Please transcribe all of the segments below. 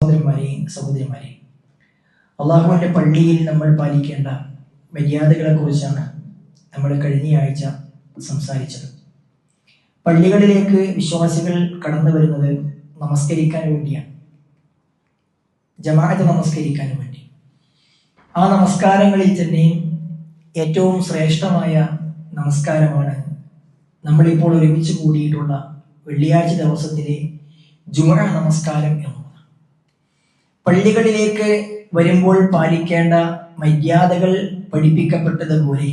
സഹോദരന്മാരെ സഹോദരിമാരെ അള്ളാഹുവിന്റെ പള്ളിയിൽ നമ്മൾ പാലിക്കേണ്ട മര്യാദകളെ കുറിച്ചാണ് നമ്മൾ കഴിഞ്ഞ ആഴ്ച സംസാരിച്ചത്. പള്ളികളിലേക്ക് വിശ്വാസികൾ കടന്നു വരുന്നത് നമസ്കരിക്കാൻ വേണ്ടിയാണ്. ജമാഅത്ത് നമസ്കരിക്കാൻ വേണ്ടി. ആ നമസ്കാരങ്ങളിൽ തന്നെ ഏറ്റവും ശ്രേഷ്ഠമായ നമസ്കാരമാണ് നമ്മളിപ്പോൾ ഒരുമിച്ച് കൂടിയിട്ടുള്ള വെള്ളിയാഴ്ച ദിവസത്തിലെ ജുമഴ നമസ്കാരം എന്നുള്ളത് പള്ളികളിലേക്ക് വരുമ്പോൾ പാലിക്കേണ്ട മര്യാദകൾ പഠിപ്പിക്കപ്പെട്ടതുപോലെ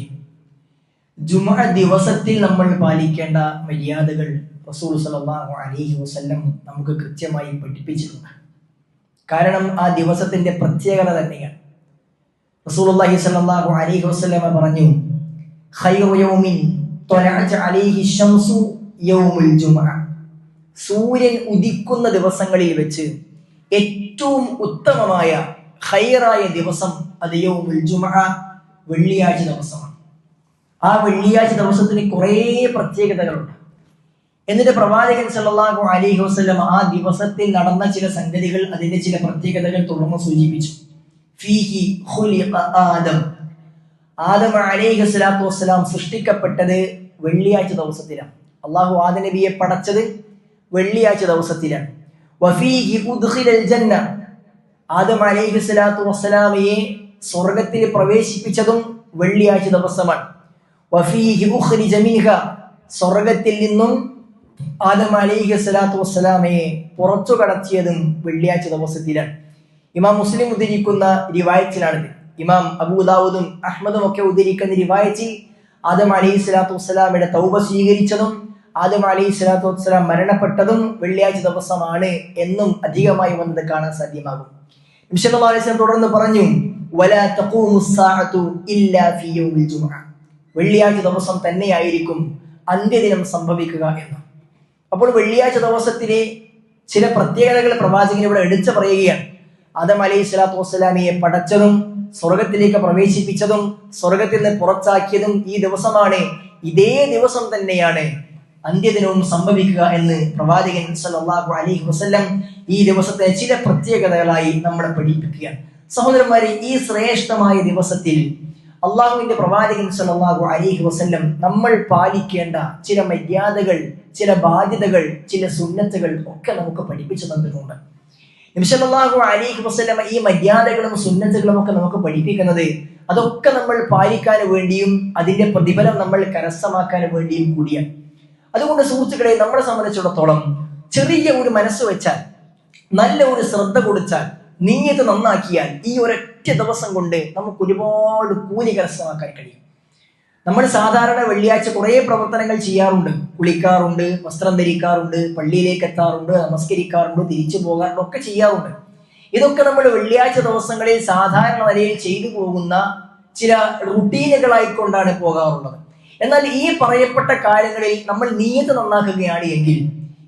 ജുമ ദിവസത്തിൽ നമ്മൾ പാലിക്കേണ്ട മര്യാദകൾ റസൂൽ സലഹു അലൈഹി വസല്ലം നമുക്ക് കൃത്യമായി പഠിപ്പിച്ചിട്ടുണ്ട്. കാരണം ആ ദിവസത്തിന്റെ പ്രത്യേകത തന്നെയാണ്. റസൂലുള്ളാഹി സ്വല്ലല്ലാഹു അലൈഹി വസ്ലമ പറഞ്ഞു സൂര്യൻ ഉദിക്കുന്ന ദിവസങ്ങളിൽ വെച്ച് ഏറ്റവും ഉത്തമമായ ഹൈറായ ദിവസം അത് യൗമുൽ വെള്ളിയാഴ്ച ദിവസമാണ്. ആ വെള്ളിയാഴ്ച ദിവസത്തിന് കുറേ പ്രത്യേകതകളുണ്ട്. എന്നിട്ട് പ്രവാചകൻ സല്ലല്ലാഹു അലൈഹി വസല്ലം ആ ദിവസത്തിൽ നടന്ന ചില സംഗതികൾ അതിന്റെ ചില പ്രത്യേകതകൾ തുറന്ന് സൂചിപ്പിച്ചു. ഫീഹി ആദം. ആദം അലൈഹി സ്വലാത്തു വസ്സലാം സൃഷ്ടിക്കപ്പെട്ടത് വെള്ളിയാഴ്ച ദിവസത്തിലാണ്. അള്ളാഹു ആദ നബിയെ പടച്ചത് വെള്ളിയാഴ്ച ദിവസത്തിലാണ്. ആദം അലൈഹി സ്വലാത്തു വസ്സലാമയെ സ്വർഗത്തിൽ പ്രവേശിപ്പിച്ചതും വെള്ളിയാഴ്ച ദിവസമാണ്. സ്വർഗത്തിൽ നിന്നും ആദം അലൈഹി സ്വലാത്തു വസ്സലാമയെ പുറത്തു കടത്തിയതും വെള്ളിയാഴ്ച ദിവസത്തിലാണ്. ഇമാം മുസ്ലിം ഉദ്ധരിക്കുന്ന റിവായത്തിലാണിത് ഇമാം അബൂദാവൂദും അഹമ്മദും ഒക്കെ ഉദ്ധരിക്കുന്ന റിവായത്തിൽ ആദം അലൈഹി സ്വലാത്തു വസ്സലാമയുടെ തൗബ സ്വീകരിച്ചതും ആദം അലൈഹി സ്വലാത്തു വസ്സലാം മരണപ്പെട്ടതും വെള്ളിയാഴ്ച ദിവസമാണ് എന്നും അധികമായി വന്നത് കാണാൻ സാധ്യമാകും. വസല്ലം തുടർന്ന് പറഞ്ഞു വെള്ളിയാഴ്ച ദിവസം തന്നെയായിരിക്കും അന്ത്യദിനം സംഭവിക്കുക എന്ന്. അപ്പോൾ വെള്ളിയാഴ്ച ദിവസത്തിലെ ചില പ്രത്യേകതകൾ പ്രവാചകൻ ഇവിടെ എടുത്തു പറയുകയാണ്. ആദം അലൈഹി സ്വലാത്തു വസ്സലാമിയെ പടച്ചതും സ്വർഗത്തിലേക്ക് പ്രവേശിപ്പിച്ചതും സ്വർഗത്തിൽ നിന്ന് പുറത്താക്കിയതും ഈ ദിവസമാണ്. ഇതേ ദിവസം തന്നെയാണ് അന്ത്യദിനവും സംഭവിക്കുക എന്ന് പ്രവാചകൻ സല്ലല്ലാഹു അലൈഹി വസല്ലം ഈ ദിവസത്തെ ചില പ്രത്യേകതകളായി നമ്മളെ പഠിപ്പിക്കുകയാണ്. സഹോദരന്മാരെ ഈ ശ്രേഷ്ഠമായ ദിവസത്തിൽ അള്ളാഹുവിന്റെ പ്രവാചകൻ സല്ലല്ലാഹു അലൈഹി വസല്ലം നമ്മൾ പാലിക്കേണ്ട ചില മര്യാദകൾ ചില ബാധ്യതകൾ ചില സുന്നത്തുകൾ ഒക്കെ നമുക്ക് പഠിപ്പിച്ചു തന്നിട്ടുണ്ട്. സല്ലല്ലാഹു അലൈഹി വസല്ലം ഈ മര്യാദകളും സുന്നത്തുകളും ഒക്കെ നമുക്ക് പഠിപ്പിക്കുന്നത് അതൊക്കെ നമ്മൾ പാലിക്കാൻ വേണ്ടിയും അതിന്റെ പ്രതിഫലം നമ്മൾ കരസ്ഥമാക്കാൻ വേണ്ടിയും കൂടിയാണ്. അതുകൊണ്ട് സുഹൃത്തുക്കളെ നമ്മളെ സംബന്ധിച്ചിടത്തോളം ചെറിയ ഒരു മനസ്സ് വെച്ചാൽ നല്ല ഒരു ശ്രദ്ധ കൊടുത്താൽ നീയത് നന്നാക്കിയാൽ ഈ ഒരൊറ്റ ദിവസം കൊണ്ട് നമുക്ക് ഒരുപാട് കൂലി കരസ്ഥമാക്കാൻ കഴിയും. നമ്മൾ സാധാരണ വെള്ളിയാഴ്ച കുറേ പ്രവർത്തനങ്ങൾ ചെയ്യാറുണ്ട്. കുളിക്കാറുണ്ട് വസ്ത്രം ധരിക്കാറുണ്ട് പള്ളിയിലേക്ക് എത്താറുണ്ട് നമസ്കരിക്കാറുണ്ട് തിരിച്ചു പോകാറുണ്ട് ഒക്കെ ചെയ്യാറുണ്ട്. ഇതൊക്കെ നമ്മൾ വെള്ളിയാഴ്ച ദിവസങ്ങളിൽ സാധാരണ നിലയിൽ ചെയ്തു പോകുന്ന ചില റുട്ടീനുകളായിക്കൊണ്ടാണ് പോകാറുള്ളത്. എന്നാൽ ഈ പറയപ്പെട്ട കാര്യങ്ങളിൽ നമ്മൾ നീയത്ത് നന്നാക്കുകയാണ് എങ്കിൽ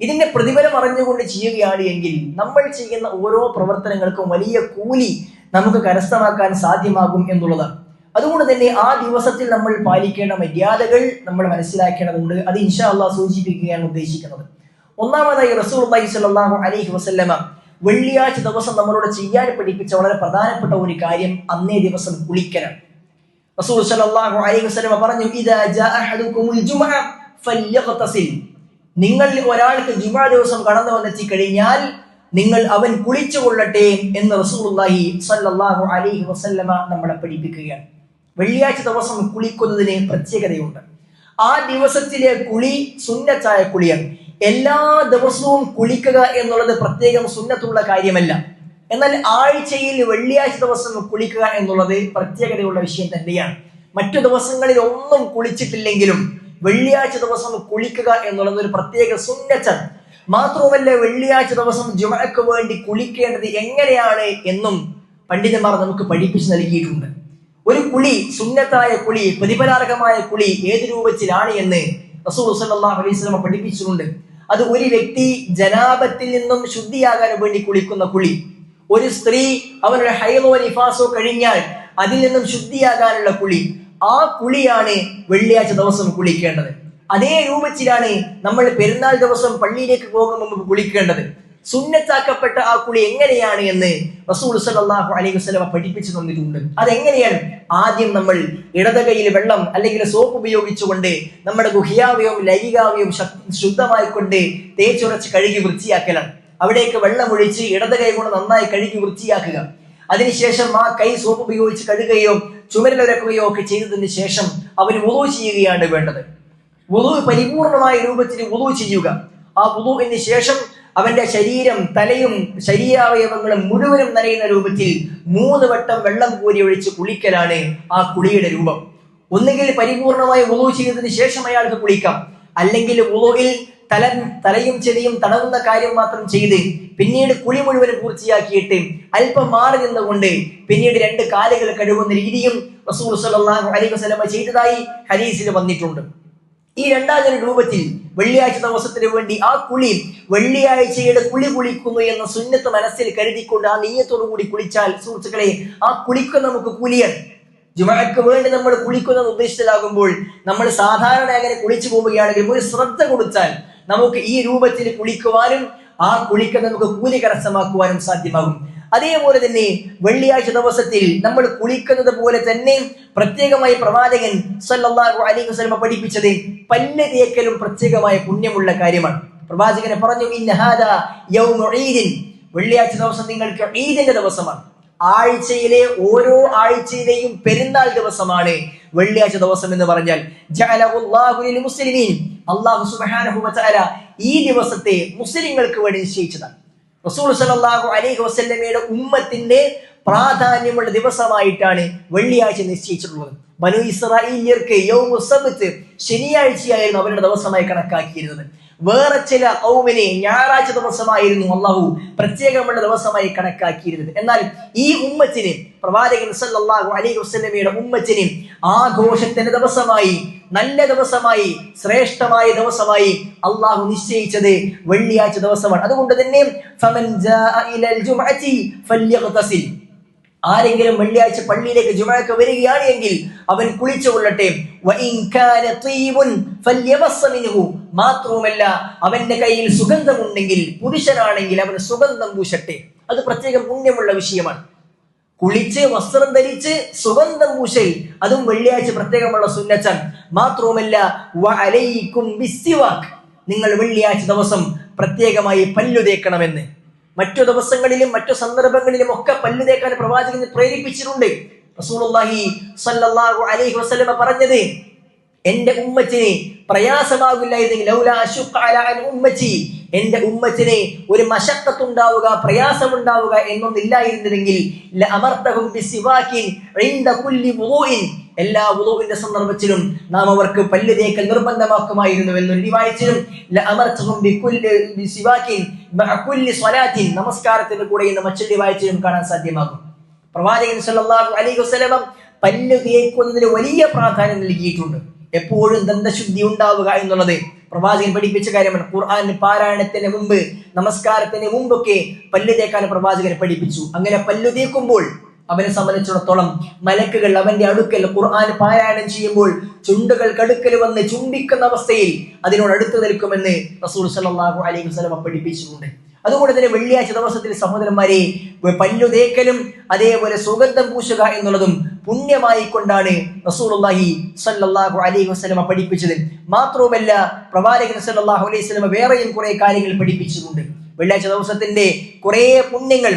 ഇതിന്റെ പ്രതിഫലം അറിഞ്ഞുകൊണ്ട് ചെയ്യുകയാണ് എങ്കിൽ നമ്മൾ ചെയ്യുന്ന ഓരോ പ്രവർത്തനങ്ങൾക്കും വലിയ കൂലി നമുക്ക് കരസ്ഥമാക്കാൻ സാധ്യമാകും എന്നുള്ളതാണ്. അതുകൊണ്ട് തന്നെ ആ ദിവസത്തിൽ നമ്മൾ പാലിക്കേണ്ട മര്യാദകൾ നമ്മൾ മനസ്സിലാക്കേണ്ടതുണ്ട്. അത് ഇൻഷാ അള്ളാഹ് സൂചിപ്പിക്കുകയാണ് ഉദ്ദേശിക്കുന്നത്. ഒന്നാമതായി റസൂൽ അള്ളാഹു അലൈഹി വസല്ലമ വെള്ളിയാഴ്ച ദിവസം നമ്മളോട് ചെയ്യാൻ പഠിപ്പിച്ച വളരെ പ്രധാനപ്പെട്ട ഒരു കാര്യം അന്നേ ദിവസം കുളിക്കലാണ് റസൂൽ സല്ലല്ലാഹു അലൈഹി വസല്ലമ പറഞ്ഞു ഇദാ ജാ അഹദുകുമുൽ ജുമഅ ഫല്യഗ്തസിൽ നിങ്ങൾ ഒരാൾക്ക് ജുമാ ദിവസം കടന്നു വന്നെത്തി കഴിഞ്ഞാൽ നിങ്ങൾ അവൻ കുളിച്ചു കൊള്ളട്ടെ എന്ന് റസൂലുള്ളാഹി സല്ലല്ലാഹു അലൈഹി വസല്ലമ നമ്മളെ പഠിപ്പിക്കുകയാണ്. വെള്ളിയാഴ്ച ദിവസം കുളിക്കുന്നതിന് പ്രത്യേകതയുണ്ട്. ആ ദിവസത്തിലെ കുളി സുന്നത്തായ കുളിയാണ്. എല്ലാ ദിവസവും കുളിക്കുക എന്നുള്ളത് പ്രത്യേകം സുന്നത്തുള്ള കാര്യമല്ല. എന്നാൽ ആഴ്ചയിൽ വെള്ളിയാഴ്ച ദിവസം കുളിക്കുക എന്നുള്ളത് പ്രത്യേകതയുള്ള വിഷയം തന്നെയാണ്. മറ്റു ദിവസങ്ങളിൽ ഒന്നും കുളിച്ചിട്ടില്ലെങ്കിലും വെള്ളിയാഴ്ച ദിവസം കുളിക്കുക എന്നുള്ളത് ഒരു പ്രത്യേക സുന്നത്താണ് മാത്രവുമല്ല വെള്ളിയാഴ്ച ദിവസം ജുമക്ക് വേണ്ടി കുളിക്കേണ്ടത് എങ്ങനെയാണ് എന്നും പണ്ഡിതന്മാർ നമുക്ക് പഠിപ്പിച്ചു നൽകിയിട്ടുണ്ട്. ഒരു കുളി സുന്നത്തായ കുളി പ്രതിഫലാർഹമായ കുളി ഏത് രൂപത്തിലാണ് എന്ന് റസൂൽ സല്ലല്ലാഹു അലൈഹി വസല്ലം പഠിപ്പിച്ചിട്ടുണ്ട്. അത് ഒരു വ്യക്തി ജനാപത്തിൽ നിന്നും ശുദ്ധിയാകാൻ വേണ്ടി കുളിക്കുന്ന കുളി. ഒരു സ്ത്രീ അവരുടെ ഹൈറോ നിഫാസോ കഴിഞ്ഞാൽ അതിൽ നിന്നും ശുദ്ധിയാകാനുള്ള കുളി. ആ കുളിയാണ് വെള്ളിയാഴ്ച ദിവസം കുളിക്കേണ്ടത്. അതേ രൂപത്തിലാണ് നമ്മൾ പെരുന്നാൾ ദിവസം പള്ളിയിലേക്ക് പോകും മുമ്പ് കുളിക്കേണ്ടത്. സുന്നത്താക്കപ്പെട്ട ആ കുളി എങ്ങനെയാണ് എന്ന് റസൂൽ സലാഹു അലൈഹി വസല്ലമ പഠിപ്പിച്ചു തന്നിട്ടുണ്ട്. അതെങ്ങനെയാണ്? ആദ്യം നമ്മൾ ഇടത് കൈയിൽ വെള്ളം അല്ലെങ്കിൽ സോപ്പ് ഉപയോഗിച്ചുകൊണ്ട് നമ്മുടെ ഗുഹ്യാവയവും ലൈംഗികാവയവും ശുദ്ധമായിക്കൊണ്ട് തേച്ചുറച്ച് കഴുകി വൃത്തിയാക്കലാണ്. അവിടേക്ക് വെള്ളമൊഴിച്ച് ഇടത് കൈ കൊണ്ട് നന്നായി കഴുകി വൃത്തിയാക്കുക. അതിനുശേഷം ആ കൈ സോപ്പ് ഉപയോഗിച്ച് കഴുകുകയോ ചുമരിലൊരക്കുകയോ ഒക്കെ ചെയ്തതിന് ശേഷം അവർ വുളു ചെയ്യുകയാണ് വേണ്ടത്. വുളു പരിപൂർണമായ രൂപത്തിൽ വുളു ചെയ്യുക. ആ വുളുവിന് ശേഷം അവന്റെ ശരീരം തലയും ശരീരാവയവങ്ങളും മുഴുവനും നനയുന്ന രൂപത്തിൽ മൂന്ന് വട്ടം വെള്ളം കോരി ഒഴിച്ച് കുളിക്കലാണ് ആ കുളിയുടെ രൂപം. ഒന്നുകിൽ പരിപൂർണമായി വുളു ചെയ്തതിന് ശേഷം അയാൾക്ക് കുളിക്കാം. അല്ലെങ്കിൽ വുളുവിൽ തല തലയും ചെടിയും തടവുന്ന കാര്യം മാത്രം ചെയ്ത് പിന്നീട് കുളി മുഴുവൻ പൂർത്തിയാക്കിയിട്ട് അല്പം മാറി നിന്നുകൊണ്ട് പിന്നീട് രണ്ട് കാലുകൾ കഴുകുന്ന രീതിയും റസൂൽ സലാഹു ചെയ്തതായി ഹരീസിൽ വന്നിട്ടുണ്ട്. ഈ രണ്ടാം ജന രൂപത്തിൽ വെള്ളിയാഴ്ച ദിവസത്തിന് വേണ്ടി ആ കുളി വെള്ളിയാഴ്ചയുടെ കുളി കുളിക്കുന്നു എന്ന സുന്നത്ത് മനസ്സിൽ കരുതിക്കൊണ്ട് ആ നെയ്യത്തോടു കൂടി കുളിച്ചാൽ സുഹൃത്തുക്കളെ ആ കുളിക്ക നമുക്ക് കൂലിയാണ്. ജുമഴക്ക് വേണ്ടി നമ്മൾ കുളിക്കുന്ന ഉദ്ദേശത്തിലാകുമ്പോൾ നമ്മൾ സാധാരണ അങ്ങനെ കുളിച്ചു പോവുകയാണെങ്കിൽ ഒരു ശ്രദ്ധ കൊടുത്താൽ നമുക്ക് ഈ രൂപത്തിൽ കുളിക്കുവാനും ആ കുളിക്ക നമുക്ക് കൂലി കരസ്ഥമാക്കുവാനും സാധ്യമാകും. അതേപോലെ തന്നെ വെള്ളിയാഴ്ച ദിവസത്തിൽ നമ്മൾ കുളിക്കുന്നത് പോലെ തന്നെ പ്രത്യേകമായി പ്രവാചകൻ സല്ലല്ലാഹു അലൈഹി വസല്ലമ പഠിപ്പിച്ചത് പല്ല് തേക്കലും പ്രത്യേകമായ പുണ്യമുള്ള കാര്യമാണ്. പ്രവാചകനെ പറഞ്ഞു വെള്ളിയാഴ്ച ദിവസം നിങ്ങൾക്ക് ഈദിന്റെ ദിവസമാണ്. ആഴ്ചയിലെ ഓരോ ആഴ്ചയിലെയും പെരുന്നാൾ ദിവസമാണ് വെള്ളിയാഴ്ച ദിവസം എന്ന് പറഞ്ഞാൽ. മുസ്ലിമീൻ. വ ഈ ദിവസത്തെ മുസ്ലിങ്ങൾക്ക് വേണ്ടി നിശ്ചയിച്ചതാണ്. റസൂൽ സലാഹു അലൈഹി വസ്ല്ലമയുടെ ഉമ്മത്തിന്റെ പ്രാധാന്യമുള്ള ദിവസമായിട്ടാണ് വെള്ളിയാഴ്ച നിശ്ചയിച്ചിട്ടുള്ളത്. ബനു ഇസ്രായേലിയർക്ക് യൗമു സബത്ത് ശനിയാഴ്ചയായിരുന്നു അവരുടെ ദിവസമായി കണക്കാക്കിയിരുന്നത്. വേറെ ചില കൗമിനെ ഞായറാഴ്ച ദിവസമായിരുന്നു അള്ളാഹു പ്രത്യേകമുള്ള ദിവസമായി കണക്കാക്കിയിരുന്നത്. എന്നാൽ ഈ ഉമ്മത്തിന് പ്രവാചകൻ സല്ലാഹു അലൈഹി വസല്ലമയുടെ ഉമ്മത്തിന് ആഘോഷത്തിന്റെ ദിവസമായി നല്ല ദിവസമായി ശ്രേഷ്ഠമായ ദിവസമായി അള്ളാഹു നിശ്ചയിച്ചത് വെള്ളിയാഴ്ച ദിവസമാണ്. അതുകൊണ്ട് തന്നെ ആരെങ്കിലും വെള്ളിയാഴ്ച പള്ളിയിലേക്ക് ജുമഴക്ക് വരികയാണ് എങ്കിൽ അവൻ കുളിച്ചു കൊള്ളട്ടെ. മാത്രവുമല്ല അവന്റെ കയ്യിൽ സുഗന്ധമുണ്ടെങ്കിൽ പുരുഷനാണെങ്കിൽ അവൻ സുഗന്ധം പൂശട്ടെ. അത് പ്രത്യേകം പുണ്യമുള്ള വിഷയമാണ്. കുളിച്ച് വസ്ത്രം ധരിച്ച് സുഗന്ധം പൂശൽ അതും വെള്ളിയാഴ്ച പ്രത്യേകമുള്ള സുന്നച്ചൻ മാത്രവുമല്ല. നിങ്ങൾ വെള്ളിയാഴ്ച ദിവസം പ്രത്യേകമായി പല്ലു തേക്കണമെന്ന് മറ്റു ദിവസങ്ങളിലും മറ്റു സന്ദർഭങ്ങളിലും ഒക്കെ പല്ലു തേക്കാൻ പ്രവാചകൻ പ്രേരിപ്പിച്ചിട്ടുണ്ട്. റസൂലുള്ളാഹി അലൈഹി പറഞ്ഞത് എന്റെ ഉമ്മച്ചിന് പ്രയാസമാകില്ലായിരുന്നെങ്കിൽ എന്റെ ഉമ്മച്ചിന് ഒരു മശക്കത്തുണ്ടാവുക പ്രയാസമുണ്ടാവുക എന്നൊന്നില്ലായിരുന്നുവെങ്കിൽ എല്ലാ ഉളവിന്റെ സന്ദർഭത്തിലും നാം അവർക്ക് പല്ല് തേക്കൽ നിർബന്ധമാക്കുമായിരുന്നു എന്നൊരു റിവായത്തിലും നമസ്കാരത്തിന് കൂടെ ഇന്ന് മറ്റൊരു റിവായത്തിലും കാണാൻ സാധ്യമാകും. പ്രവാചകൻ സല്ലല്ലാഹു അലൈഹി വസല്ലം പല്ല് തേക്കുന്നതിന് വലിയ പ്രാധാന്യം നൽകിയിട്ടുണ്ട്. എപ്പോഴും ദന്തശുദ്ധി ഉണ്ടാവുക എന്നുള്ളത് പ്രവാചകൻ പഠിപ്പിച്ച കാര്യമാണ്. ഖുർആൻ പാരായണത്തിന് മുമ്പ് നമസ്കാരത്തിന് മുമ്പൊക്കെ പല്ല് തേക്കാൻ പ്രവാചകൻ പഠിപ്പിച്ചു. അങ്ങനെ പല്ല് തേക്കുമ്പോൾ അവനെ സംബന്ധിച്ചിടത്തോളം മലക്കുകൾ അവന്റെ അടുക്കൽ ഖുർആൻ പാരായണം ചെയ്യുമ്പോൾ ചുണ്ടുകൾ കടുക്കൽ വന്ന് ചുംബിക്കുന്ന അവസ്ഥയിൽ അതിനോട് അടുത്ത് നിൽക്കുമെന്ന് റസൂൽ സല്ലല്ലാഹു അലൈഹി വസല്ലം പഠിപ്പിച്ചിട്ടുണ്ട്. അതുകൊണ്ട് തന്നെ വെള്ളിയാഴ്ച ദിവസത്തിൽ സഹോദരന്മാരെ പല്ലു തേക്കലും അതേപോലെ സുഗന്ധം പൂശുക എന്നുള്ളതും പുണ്യമായി കൊണ്ടാണ് റസൂലുള്ളാഹി സല്ലല്ലാഹു അലൈഹി വസല്ലമ പഠിപ്പിച്ചത്. മാത്രവുമല്ല പ്രവാചകൻ സല്ലല്ലാഹു അലൈഹി വസല്ലമ വേറെയും കുറെ കാര്യങ്ങൾ പഠിപ്പിച്ചിട്ടുണ്ട്. വെള്ളിയാഴ്ച ദിവസത്തിന്റെ കുറേ പുണ്യങ്ങൾ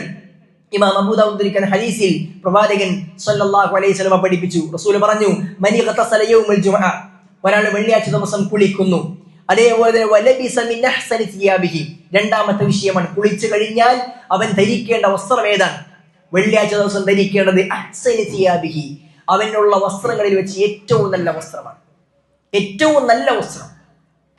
ഇമാം അബൂദാവൂദ് ഉദ്ധരിക്കുന്ന ഹദീസിൽ പ്രവാചകൻ സല്ലല്ലാഹു അലൈഹി വസല്ലം പഠിപ്പിച്ചു. റസൂൽ പറഞ്ഞു മനി ഖതസല യൗമുൽ ജുമഅ ഒരാൾ വെള്ളിയാഴ്ച ദിവസം കുളിക്കുന്നു. അതേപോലെ തന്നെ വലബിസ മിൻ അഹ്സനി തിയാബിഹി രണ്ടാമത്തെ വിഷയമാണ് കുളിച്ചു കഴിഞ്ഞാൽ അവൻ ധരിക്കേണ്ട വസ്ത്രം ഏതാണ്? വെള്ളിയാഴ്ച ദിവസം ധരിക്കേണ്ടത് അഹ്സനി തിയാബിഹി അവനുള്ള വസ്ത്രങ്ങളിൽ വെച്ച് ഏറ്റവും നല്ല വസ്ത്രമാണ്. ഏറ്റവും നല്ല വസ്ത്രം.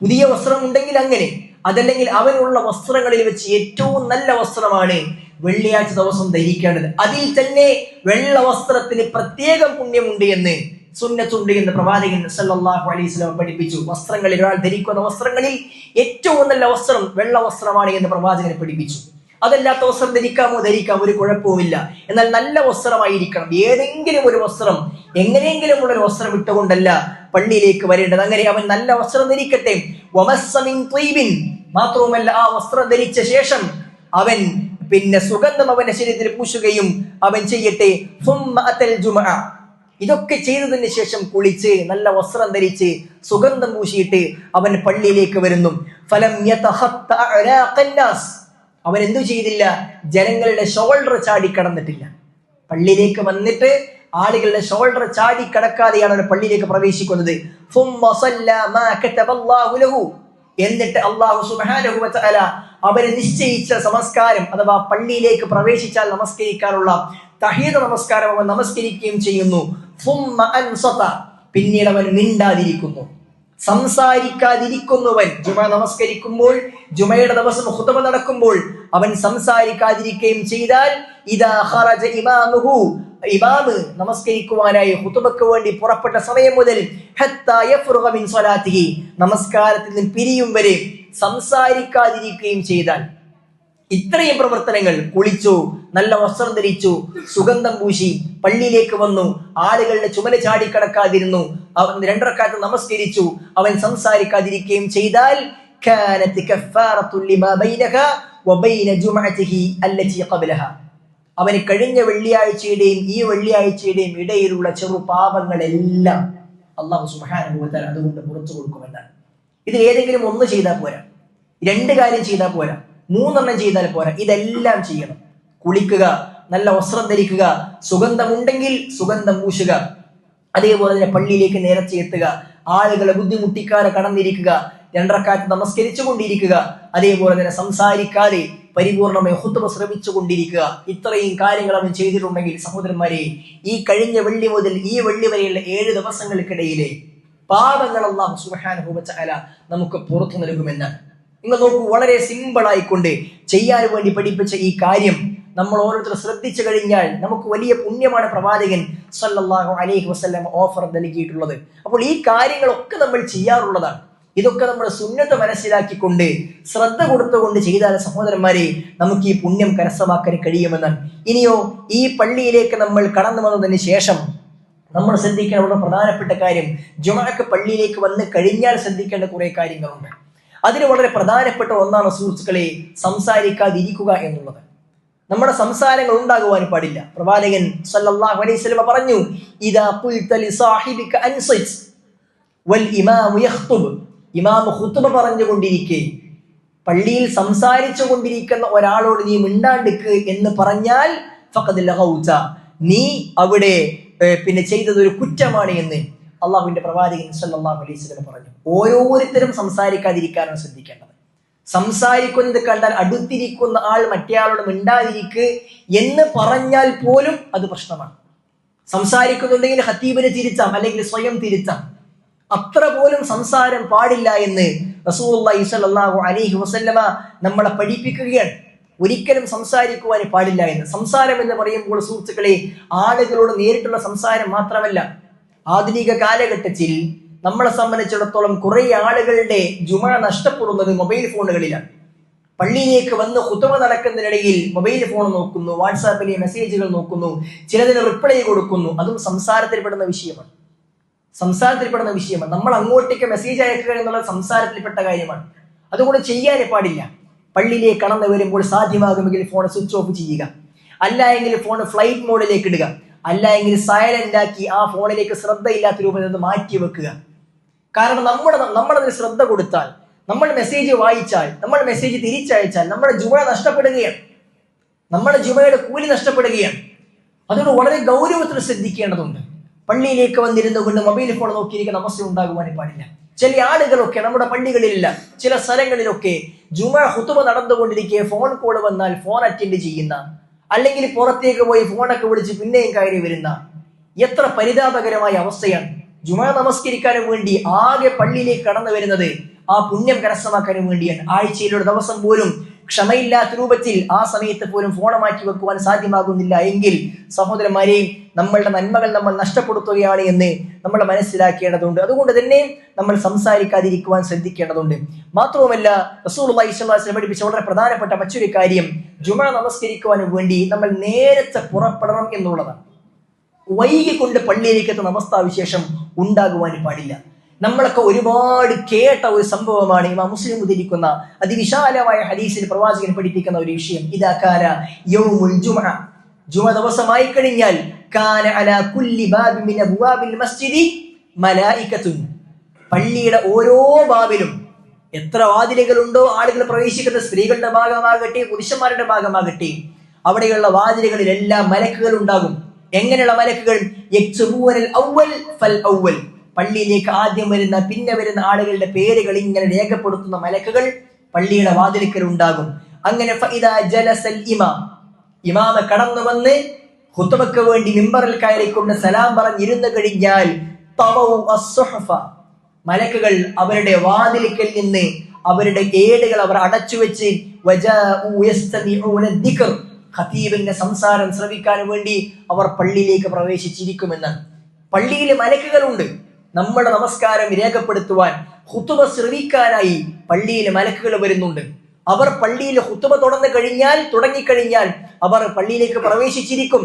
പുതിയ വസ്ത്രം ഉണ്ടെങ്കിൽ അങ്ങനെ. അതല്ലെങ്കിൽ അവനുള്ള വസ്ത്രങ്ങളിൽ വെച്ച് ഏറ്റവും നല്ല വസ്ത്രമാണ് വെള്ളിയാഴ്ച ദിവസം ധരിക്കേണ്ടത്. അതിൽ തന്നെ വെള്ള വസ്ത്രത്തിന് പ്രത്യേകം പുണ്യമുണ്ട് എന്ന് സുന്നത്തുണ്ട് എന്ന് പ്രവാചകൻ അലൈഹി വസല്ലം പഠിപ്പിച്ചു. വസ്ത്രങ്ങളിൽ ഒരാൾ ധരിക്കുന്ന വസ്ത്രങ്ങളിൽ ഏറ്റവും നല്ല വസ്ത്രം വെള്ള വസ്ത്രമാണ് എന്ന് പ്രവാചകൻ പഠിപ്പിച്ചു. അതല്ലാത്ത വസ്ത്രം ധരിക്കാമോ? ധരിക്കാം. ഒരു കുഴപ്പവുമില്ല. എന്നാൽ നല്ല വസ്ത്രമായിരിക്കണം. ഏതെങ്കിലും ഒരു വസ്ത്രം എങ്ങനെയെങ്കിലും ഉള്ള ഒരു വസ്ത്രം ഇട്ടുകൊണ്ടല്ല പള്ളിയിലേക്ക് വരേണ്ടത്. അങ്ങനെ അവൻ നല്ല വസ്ത്രം ധരിക്കട്ടെ. മാത്രവുമല്ല ആ വസ്ത്രം ധരിച്ച ശേഷം അവൻ പിന്നെ സുഗന്ധം അവന്റെ ശരീരത്തിൽ പൂശുകയും അവൻ ചെയ്യട്ടെ. ഇതൊക്കെ ചെയ്തതിന് ശേഷം കുളിച്ച് നല്ല വസ്ത്രം ധരിച്ച് സുഗന്ധം പൂശിയിട്ട് അവൻ പള്ളിയിലേക്ക് വരുന്നു. ഫലം അവൻ എന്തു ചെയ്തില്ല? ജനങ്ങളുടെ ഷോൾഡർ ചാടി കടന്നിട്ടില്ല. പള്ളിയിലേക്ക് വന്നിട്ട് ആളുകളുടെ ഷോൾഡർ ചാടി കടക്കാതെയാണ് അവൻ പള്ളിയിലേക്ക് പ്രവേശിക്കുന്നത്. എന്നിട്ട് അള്ളാഹു സുബാനുഹുല അവർ നിശ്ചയിച്ച നമസ്കാരം അഥവാ പള്ളിയിലേക്ക് പ്രവേശിച്ചാൽ നമസ്കരിക്കാനുള്ള തഹീദ നമസ്കാരം അവൻ നമസ്കരിക്കുകയും ചെയ്യുന്നു. പിന്നീട് അവൻ മിണ്ടാതിരിക്കുന്നു. സംസാരിക്കാതിരിക്കുന്നവൻ ജുമ നമസ്കരിക്കുമ്പോൾ ജുമയുടെ ദിവസം ഹുതമ നടക്കുമ്പോൾ അവൻ സംസാരിക്കാതിരിക്കുകയും ചെയ്താൽ ഇതാ ഇമാമ് നമസ്കരിക്കുവാനായി ഹുതുബക്ക് വേണ്ടി പുറപ്പെട്ട സമയം മുതൽ ഹത്താ യഫ്റുഗ മിൻ സ്വലാത്തിഹി നമസ്കാരത്തിൽ നിന്ന് പിരിയും വരെ സംസാരിക്കാതിരിക്കുകയും ചെയ്താൽ ഇത്രയും പ്രവർത്തനങ്ങൾ കുളിച്ചു നല്ല വസ്ത്രം ധരിച്ചു സുഗന്ധം പൂശി പള്ളിയിലേക്ക് വന്നു ആളുകളുടെ ചുമല ചാടിക്കടക്കാതിരുന്നു അവൻ രണ്ടരക്കാലത്ത് നമസ്കരിച്ചു അവൻ സംസാരിക്കാതിരിക്കുകയും ചെയ്താൽ كانت كفارة لما بينها وبين جمعته التي قبلها അവന് കഴിഞ്ഞ വെള്ളിയാഴ്ചയുടെയും ഈ വെള്ളിയാഴ്ചയുടെയും ഇടയിലുള്ള ചെറു പാപങ്ങളെല്ലാം അള്ളാഹു സുഹാനുഭവത്താൽ അതുകൊണ്ട് പുറത്തു കൊടുക്കുമെന്നാണ്. ഇതിൽ ഏതെങ്കിലും ഒന്ന് ചെയ്താൽ പോരാ. രണ്ട് കാര്യം ചെയ്താൽ പോരാ. മൂന്നെണ്ണം ചെയ്താൽ പോരാ. ഇതെല്ലാം ചെയ്യണം. കുളിക്കുക നല്ല വസ്ത്രം ധരിക്കുക സുഗന്ധമുണ്ടെങ്കിൽ സുഗന്ധം പൂശുക അതേപോലെ തന്നെ പള്ളിയിലേക്ക് നേരത്തെ എത്തുക ആളുകളെ ബുദ്ധിമുട്ടിക്കാതെ കടന്നിരിക്കുക രണ്ടരക്കാറ്റ് നമസ്കരിച്ചു കൊണ്ടിരിക്കുക അതേപോലെ തന്നെ സംസാരിക്കാതെ പരിപൂർണമായി ഹുത്തുബ ശ്രമിച്ചുകൊണ്ടിരിക്കുക. ഇത്രയും കാര്യങ്ങൾ അവൻ ചെയ്തിട്ടുണ്ടെങ്കിൽ സഹോദരന്മാരെ ഈ കഴിഞ്ഞ വെള്ളി മുതൽ ഈ വെള്ളി വരെയുള്ള ഏഴ് ദിവസങ്ങൾക്കിടയിലെ പാപങ്ങളെല്ലാം വ നമുക്ക് പുറത്തു നൽകുമെന്നാണ് നിങ്ങൾ നോക്കൂ വളരെ സിമ്പിൾ ആയിക്കൊണ്ട് ചെയ്യാൻ വേണ്ടി പഠിപ്പിച്ച ഈ കാര്യം നമ്മൾ ഓരോരുത്തർ ശ്രദ്ധിച്ചു കഴിഞ്ഞാൽ നമുക്ക് വലിയ പുണ്യമാണ് പ്രവാചകൻ സല്ലാഹു അലൈഹി വസല്ലം ഓഫർ നൽകിയിട്ടുള്ളത്. അപ്പോൾ ഈ കാര്യങ്ങളൊക്കെ നമ്മൾ ചെയ്യാറുള്ളതാണ്. ഇതൊക്കെ നമ്മുടെ സുന്നത്ത് മനസ്സിലാക്കിക്കൊണ്ട് ശ്രദ്ധ കൊടുത്തുകൊണ്ട് ചെയ്താൽ സഹോദരന്മാരെ നമുക്ക് ഈ പുണ്യം കരസ്ഥമാക്കാൻ കഴിയുമെന്നാണ് ഇനിയോ ഈ പള്ളിയിലേക്ക് നമ്മൾ കടന്നു വന്നതിന് ശേഷം നമ്മൾ ശ്രദ്ധിക്കേണ്ട വളരെ പ്രധാനപ്പെട്ട കാര്യം ജുമാക്ക് പള്ളിയിലേക്ക് വന്ന് കഴിഞ്ഞാൽ ശ്രദ്ധിക്കേണ്ട കുറേ കാര്യങ്ങളുണ്ട്. അതിന് വളരെ പ്രധാനപ്പെട്ട ഒന്നാണ് സുഹൃത്തുക്കളെ സംസാരിക്കാതിരിക്കുക എന്നുള്ളത്. നമ്മുടെ സംസാരങ്ങൾ ഉണ്ടാകുവാൻ പാടില്ല. പ്രവാചകൻ സല്ലല്ലാഹു അലൈഹി വസല്ലം പറഞ്ഞു ഇദാ ഖുൽത ലിസാഹിബിക അൻസിത് വൽ ഇമാമു യഖ്തുബ്. ഇമാം ഖുത്ബ പറഞ്ഞുകൊണ്ടിരിക്കെ പള്ളിയിൽ സംസാരിച്ചു കൊണ്ടിരിക്കുന്ന ഒരാളോട് നീ മിണ്ടാണ്ടിക്ക് എന്ന് പറഞ്ഞാൽ ലഗൗത നീ അവിടെ പിന്നെ ചെയ്തത് ഒരു കുറ്റമാണ് എന്ന് അള്ളാഹുവിന്റെ പ്രവാചകൻ സല്ലല്ലാഹു അലൈഹി പറഞ്ഞു. ഓരോരുത്തരും സംസാരിക്കാതിരിക്കാനാണ് ശ്രദ്ധിക്കേണ്ടത്. സംസാരിക്കുന്നത് കണ്ടാൽ അടുത്തിരിക്കുന്ന ആൾ മറ്റേയാളോട് മിണ്ടാതിരിക്ക് എന്ന് പറഞ്ഞാൽ പോലും അത് പ്രശ്നമാണ്. സംസാരിക്കുന്നുണ്ടെങ്കിൽ ഹത്തീബിനെ തിരിച്ചാം അല്ലെങ്കിൽ സ്വയം തിരിച്ചാം അത്ര പോലും സംസാരം പാടില്ല എന്ന് റസൂലുള്ളാഹി സ്വല്ലല്ലാഹു അലൈഹി വസല്ലമ നമ്മളെ പഠിപ്പിക്കുകയാണ്. ഒരിക്കലും സംസാരിക്കുവാൻ പാടില്ല എന്ന്. സംസാരം എന്ന് പറയുമ്പോൾ സുഹൃത്തുക്കളെ ആളുകളോട് നേരിട്ടുള്ള സംസാരം മാത്രമല്ല ആധുനിക കാലഘട്ടത്തിൽ നമ്മളെ സംബന്ധിച്ചിടത്തോളം കുറെ ആളുകളുടെ ജുമ നഷ്ടപ്പെടുന്നത് മൊബൈൽ ഫോണുകളിലാണ്. പള്ളിയിലേക്ക് വന്ന് കുത്തുമ നടക്കുന്നതിനിടയിൽ മൊബൈൽ ഫോൺ നോക്കുന്നു വാട്സാപ്പിലെ മെസ്സേജുകൾ നോക്കുന്നു ചിലതിന് റിപ്ലൈ കൊടുക്കുന്നു. അതും സംസാരത്തിൽപ്പെടുന്ന വിഷയമാണ്. സംസാരത്തിൽപ്പെടുന്ന വിഷയമാണ്. നമ്മൾ അങ്ങോട്ടേക്ക് മെസ്സേജ് അയക്കുക എന്നുള്ളത് സംസാരത്തിൽപ്പെട്ട കാര്യമാണ്. അതുകൊണ്ട് ചെയ്യാനേ പാടില്ല. പള്ളിയിലേക്ക് കടന്നു വരുമ്പോൾ സാധ്യമാകുമെങ്കിൽ ഫോൺ സ്വിച്ച് ഓഫ് ചെയ്യുക. അല്ല എങ്കിൽ ഫോൺ ഫ്ലൈറ്റ് മോഡിലേക്ക് ഇടുക. അല്ല എങ്കിൽ സൈലന്റ് ആക്കി ആ ഫോണിലേക്ക് ശ്രദ്ധയില്ലാത്ത രൂപത്തിൽ നിന്ന് മാറ്റി വെക്കുക. കാരണം നമ്മുടെ നമ്മളതിന് ശ്രദ്ധ കൊടുത്താൽ നമ്മൾ മെസ്സേജ് വായിച്ചാൽ നമ്മൾ മെസ്സേജ് തിരിച്ചയച്ചാൽ നമ്മുടെ ജുമ നഷ്ടപ്പെടുകയാണ്. നമ്മുടെ ജുമയുടെ കൂലി നഷ്ടപ്പെടുകയാണ്. അതുകൊണ്ട് വളരെ ഗൗരവത്തിൽ ശ്രദ്ധിക്കേണ്ടതുണ്ട്. പള്ളിയിലേക്ക് വന്നിരുന്നു കൊണ്ട് മൊബൈൽ ഫോൺ നോക്കിയിരിക്കുന്ന അവസ്ഥ ഉണ്ടാകുവാൻ പാടില്ല. ചില ആളുകളൊക്കെ നമ്മുടെ പള്ളികളിലില്ല ചില സ്ഥലങ്ങളിലൊക്കെ ജുമ ഹുത്തുമ നടന്നുകൊണ്ടിരിക്കെ ഫോൺ കോൾ വന്നാൽ ഫോൺ അറ്റൻഡ് ചെയ്യുന്ന അല്ലെങ്കിൽ പുറത്തേക്ക് പോയി ഫോണൊക്കെ വിളിച്ച് പിന്നെയും കയറി വരുന്ന എത്ര പരിതാപകരമായ അവസ്ഥയാണ്. ജുമ നമസ്കരിക്കാനും വേണ്ടി ആകെ പള്ളിയിലേക്ക് കടന്നു വരുന്നത് ആ പുണ്യം കരസ്ഥമാക്കാനും വേണ്ടിയാണ്. ആഴ്ചയിലൊരു ദിവസം പോലും ക്ഷമയില്ലാത്ത രൂപത്തിൽ ആ സമയത്ത് പോലും ഫോൺ മാറ്റി വെക്കുവാൻ സാധ്യമാകുന്നില്ല എങ്കിൽ സഹോദരന്മാരെയും നമ്മളുടെ നന്മകൾ നമ്മൾ നഷ്ടപ്പെടുത്തുകയാണ് എന്ന് നമ്മൾ മനസ്സിലാക്കേണ്ടതുണ്ട്. അതുകൊണ്ട് തന്നെ നമ്മൾ സംസാരിക്കാതിരിക്കുവാൻ ശ്രദ്ധിക്കേണ്ടതുണ്ട്. മാത്രവുമല്ല റസൂൽ അള്ളാഹിസ്ലാം പഠിപ്പിച്ച വളരെ പ്രധാനപ്പെട്ട മറ്റൊരു കാര്യം ജുമ നമസ്കരിക്കുവാനും വേണ്ടി നമ്മൾ നേരത്തെ പുറപ്പെടണം എന്നുള്ളതാണ്. വൈകിക്കൊണ്ട് പള്ളിയിലേക്ക് എത്തുന്ന അവസ്ഥാവിശേഷം ഉണ്ടാകുവാൻ പാടില്ല. നമ്മളൊക്കെ ഒരുപാട് കേട്ട ഒരു സംഭവമാണ് ഇമാം മുസ്ലിം ഉദ്ധരിക്കുന്ന അതിവിശാലമായ ഹദീസിൽ പ്രവാചകൻ പഠിപ്പിക്കുന്ന ഒരു വിഷയം. ഇതാക്കാല യൗമുൽ ജുമാ. ജുമ ദിവസമായി കഴിഞ്ഞാൽ കാന അലാ കുല്ലി ബാബി മിൻ അബ്വാബിൽ മസ്ജിദി മലായികത്തുൻ പള്ളിയുടെ ഓരോ ബാബിലും എത്ര വാതിലുകളുണ്ടോ ആളുകൾ പ്രവേശിക്കുന്ന സ്ത്രീകളുടെ ഭാഗമാകട്ടെ പുരുഷന്മാരുടെ ഭാഗമാകട്ടെ അവിടെയുള്ള വാതിലുകളിലെല്ലാം മലക്കുകൾ ഉണ്ടാകും. എങ്ങനെയുള്ള മലക്കുകൾ? പള്ളിയിലേക്ക് ആദ്യം വരുന്ന പിന്നെ വരുന്ന ആളുകളുടെ പേരുകൾ ഇങ്ങനെ രേഖപ്പെടുത്തുന്ന മലക്കുകൾ പള്ളിയുടെ വാതിലുക്കൽ ഉണ്ടാകും അങ്ങനെ ജലസൽ ഇമാം. ഇമാമ കടന്നു വന്ന് ഹുത്തുമക്ക് വേണ്ടി മിമ്പറിൽ കയറിക്കൊണ്ട് സലാം പറഞ്ഞിരുന്നു കഴിഞ്ഞാൽ മലക്കുകൾ അവരുടെ വാതിലിക്കൽ നിന്ന് അവരുടെ ഏടുകൾ അവർ അടച്ചു വെച്ച്. ഖതീബിന്റെ സംസാരം ശ്രവിക്കാൻ വേണ്ടി അവർ പള്ളിയിലേക്ക് പ്രവേശിച്ചിരിക്കുമെന്ന്. പള്ളിയിൽ മലക്കുകളുണ്ട്. നമ്മുടെ നമസ്കാരം രേഖപ്പെടുത്തുവാൻ ഹുത്തുബ ശ്രവിക്കാനായി പള്ളിയിൽ മലക്കുകൾ വരുന്നുണ്ട്. അവർ പള്ളിയിൽ ഹുത്തുബ തുടർന്ന് കഴിഞ്ഞാൽ തുടങ്ങിക്കഴിഞ്ഞാൽ അവർ പള്ളിയിലേക്ക് പ്രവേശിച്ചിരിക്കും.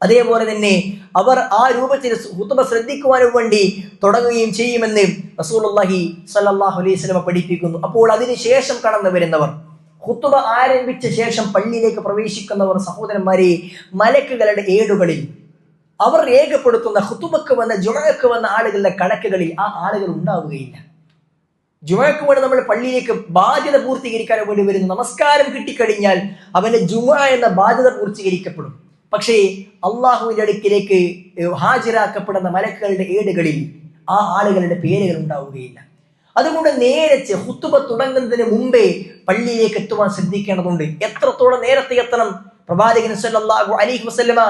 അതേപോലെ തന്നെ അവർ ആ രൂപത്തിൽ ഹുത്തുബ ശ്രദ്ധിക്കുവാനും വേണ്ടി തുടങ്ങുകയും ചെയ്യുമെന്ന് റസൂലുള്ളാഹി സല്ലാഹു അലൈഹി വസല്ലമ പഠിപ്പിക്കുന്നു. അപ്പോൾ അതിനുശേഷം കടന്നു വരുന്നവർ ഹുത്തുബ ആരംഭിച്ച ശേഷം പള്ളിയിലേക്ക് പ്രവേശിക്കുന്നവർ സഹോദരന്മാരെ മലക്കുകളുടെ ഏടുകളിൽ അവർ രേഖപ്പെടുത്തുന്ന ഹുത്തുബക്ക് വന്ന ജുമാക്ക് വന്ന ആളുകളുടെ കണക്കുകളിൽ ആ ആളുകൾ ഉണ്ടാവുകയില്ല. ജുമാക്ക് വേണ്ടി നമ്മൾ പള്ളിയിലേക്ക് ബാധ്യത പൂർത്തീകരിക്കാൻ വേണ്ടി വരുന്ന. നമസ്കാരം കിട്ടിക്കഴിഞ്ഞാൽ അവന്റെ ജുമ എന്ന ബാധ്യത പൂർത്തീകരിക്കപ്പെടും. പക്ഷേ അള്ളാഹുവിന്റെ അടുക്കിലേക്ക് ഹാജരാക്കപ്പെടുന്ന മലക്കുകളുടെ ഏടുകളിൽ ആ ആളുകളുടെ പേരുകൾ ഉണ്ടാവുകയില്ല. അതുകൊണ്ട് നേരത്തെ ഹുത്തുബ തുടങ്ങുന്നതിന് മുമ്പേ പള്ളിയിലേക്ക് എത്തുവാൻ ശ്രദ്ധിക്കേണ്ടതുണ്ട്. എത്രത്തോളം നേരത്തെ എത്തണം? പ്രവാചകൻ സല്ലല്ലാഹു അലൈഹി വസല്ലമ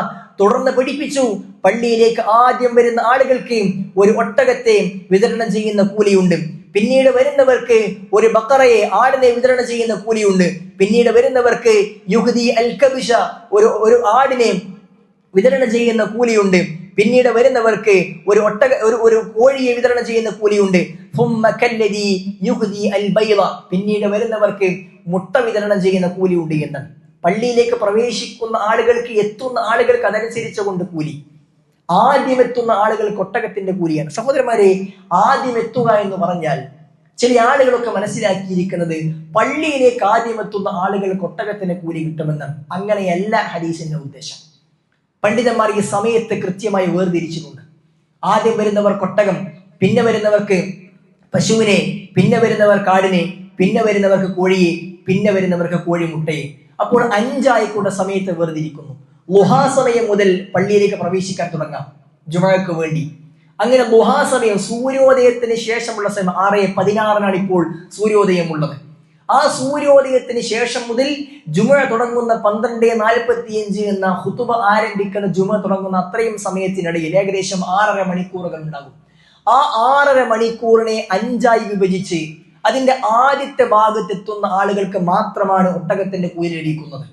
തുടർന്ന് പിടിപ്പിച്ചു. പള്ളിയിലേക്ക് ആദ്യം വരുന്ന ആളുകൾക്ക് ഒരു ഒട്ടകത്തെ വിതരണം ചെയ്യുന്ന കൂലിയുണ്ട്. പിന്നീട് വരുന്നവർക്ക് ഒരു ബക്കറയെ ആടിനെ വിതരണം ചെയ്യുന്ന കൂലിയുണ്ട്. പിന്നീട് വരുന്നവർക്ക് യുഹുദി അൽ കബിഷ ഒരു ഒരു ആടിനെ വിതരണം ചെയ്യുന്ന കൂലിയുണ്ട്. പിന്നീട് വരുന്നവർക്ക് ഒരു ഒട്ട ഒരു ഒരു കോഴിയെ വിതരണം ചെയ്യുന്ന കൂലിയുണ്ട്. പിന്നീട് വരുന്നവർക്ക് മുട്ട വിതരണം ചെയ്യുന്ന കൂലിയുണ്ട് എന്നാണ് പള്ളിയിലേക്ക് പ്രവേശിക്കുന്ന ആളുകൾക്ക് എത്തുന്ന ആളുകൾക്ക് അതനുസരിച്ച് കൊണ്ട് കൂലി. ആദ്യം എത്തുന്ന ആളുകൾ കൊട്ടകത്തിന്റെ കൂലിയാണ്. സഹോദരന്മാരെ ആദ്യം എത്തുക എന്ന് പറഞ്ഞാൽ ചില ആളുകളൊക്കെ മനസ്സിലാക്കിയിരിക്കുന്നത് പള്ളിയിലേക്ക് ആദ്യം എത്തുന്ന ആളുകൾ കൊട്ടകത്തിന് കൂലി കിട്ടുമെന്നാണ്. അങ്ങനെയല്ല ഹദീസിന്റെ ഉദ്ദേശം. പണ്ഡിതന്മാർ ഈ സമയത്ത് കൃത്യമായി വേർതിരിച്ചിട്ടുണ്ട്. ആദ്യം വരുന്നവർ കൊട്ടകം പിന്നെ വരുന്നവർക്ക് പശുവിനെ പിന്നെ വരുന്നവർ കാടിനെ പിന്നെ വരുന്നവർക്ക് കോഴിയെ പിന്നെ വരുന്നവർക്ക് കോഴിമുട്ടയെ. അപ്പോൾ അഞ്ചായിക്കൂടെ സമയത്ത് വേർതിരിക്കുന്നു ലുഹാസമയം മുതൽ പള്ളിയിലേക്ക് പ്രവേശിക്കാൻ തുടങ്ങാം. ജുമഴക്ക് വേണ്ടി. അങ്ങനെ ലുഹാസമയം സൂര്യോദയത്തിന് ശേഷമുള്ള സമയം ആറ് പതിനാറിനാണ് ഇപ്പോൾ സൂര്യോദയമുള്ളത്. ആ സൂര്യോദയത്തിന് ശേഷം മുതൽ ജുമ തുടങ്ങുന്ന പന്ത്രണ്ട് നാൽപ്പത്തിയഞ്ച് എന്ന ഹുതുബ ആരംഭിക്കുന്ന ജുമ തുടങ്ങുന്ന അത്രയും സമയത്തിനിടയിൽ ഏകദേശം ആറര മണിക്കൂറുകൾ ഉണ്ടാകും. ആ ആറര മണിക്കൂറിനെ അഞ്ചായി വിഭജിച്ച് അതിന്റെ ആദ്യത്തെ ഭാഗത്തെത്തുന്ന ആളുകൾക്ക് മാത്രമാണ് ഒട്ടകത്തിന്റെ കുയിലടിക്കുന്നത്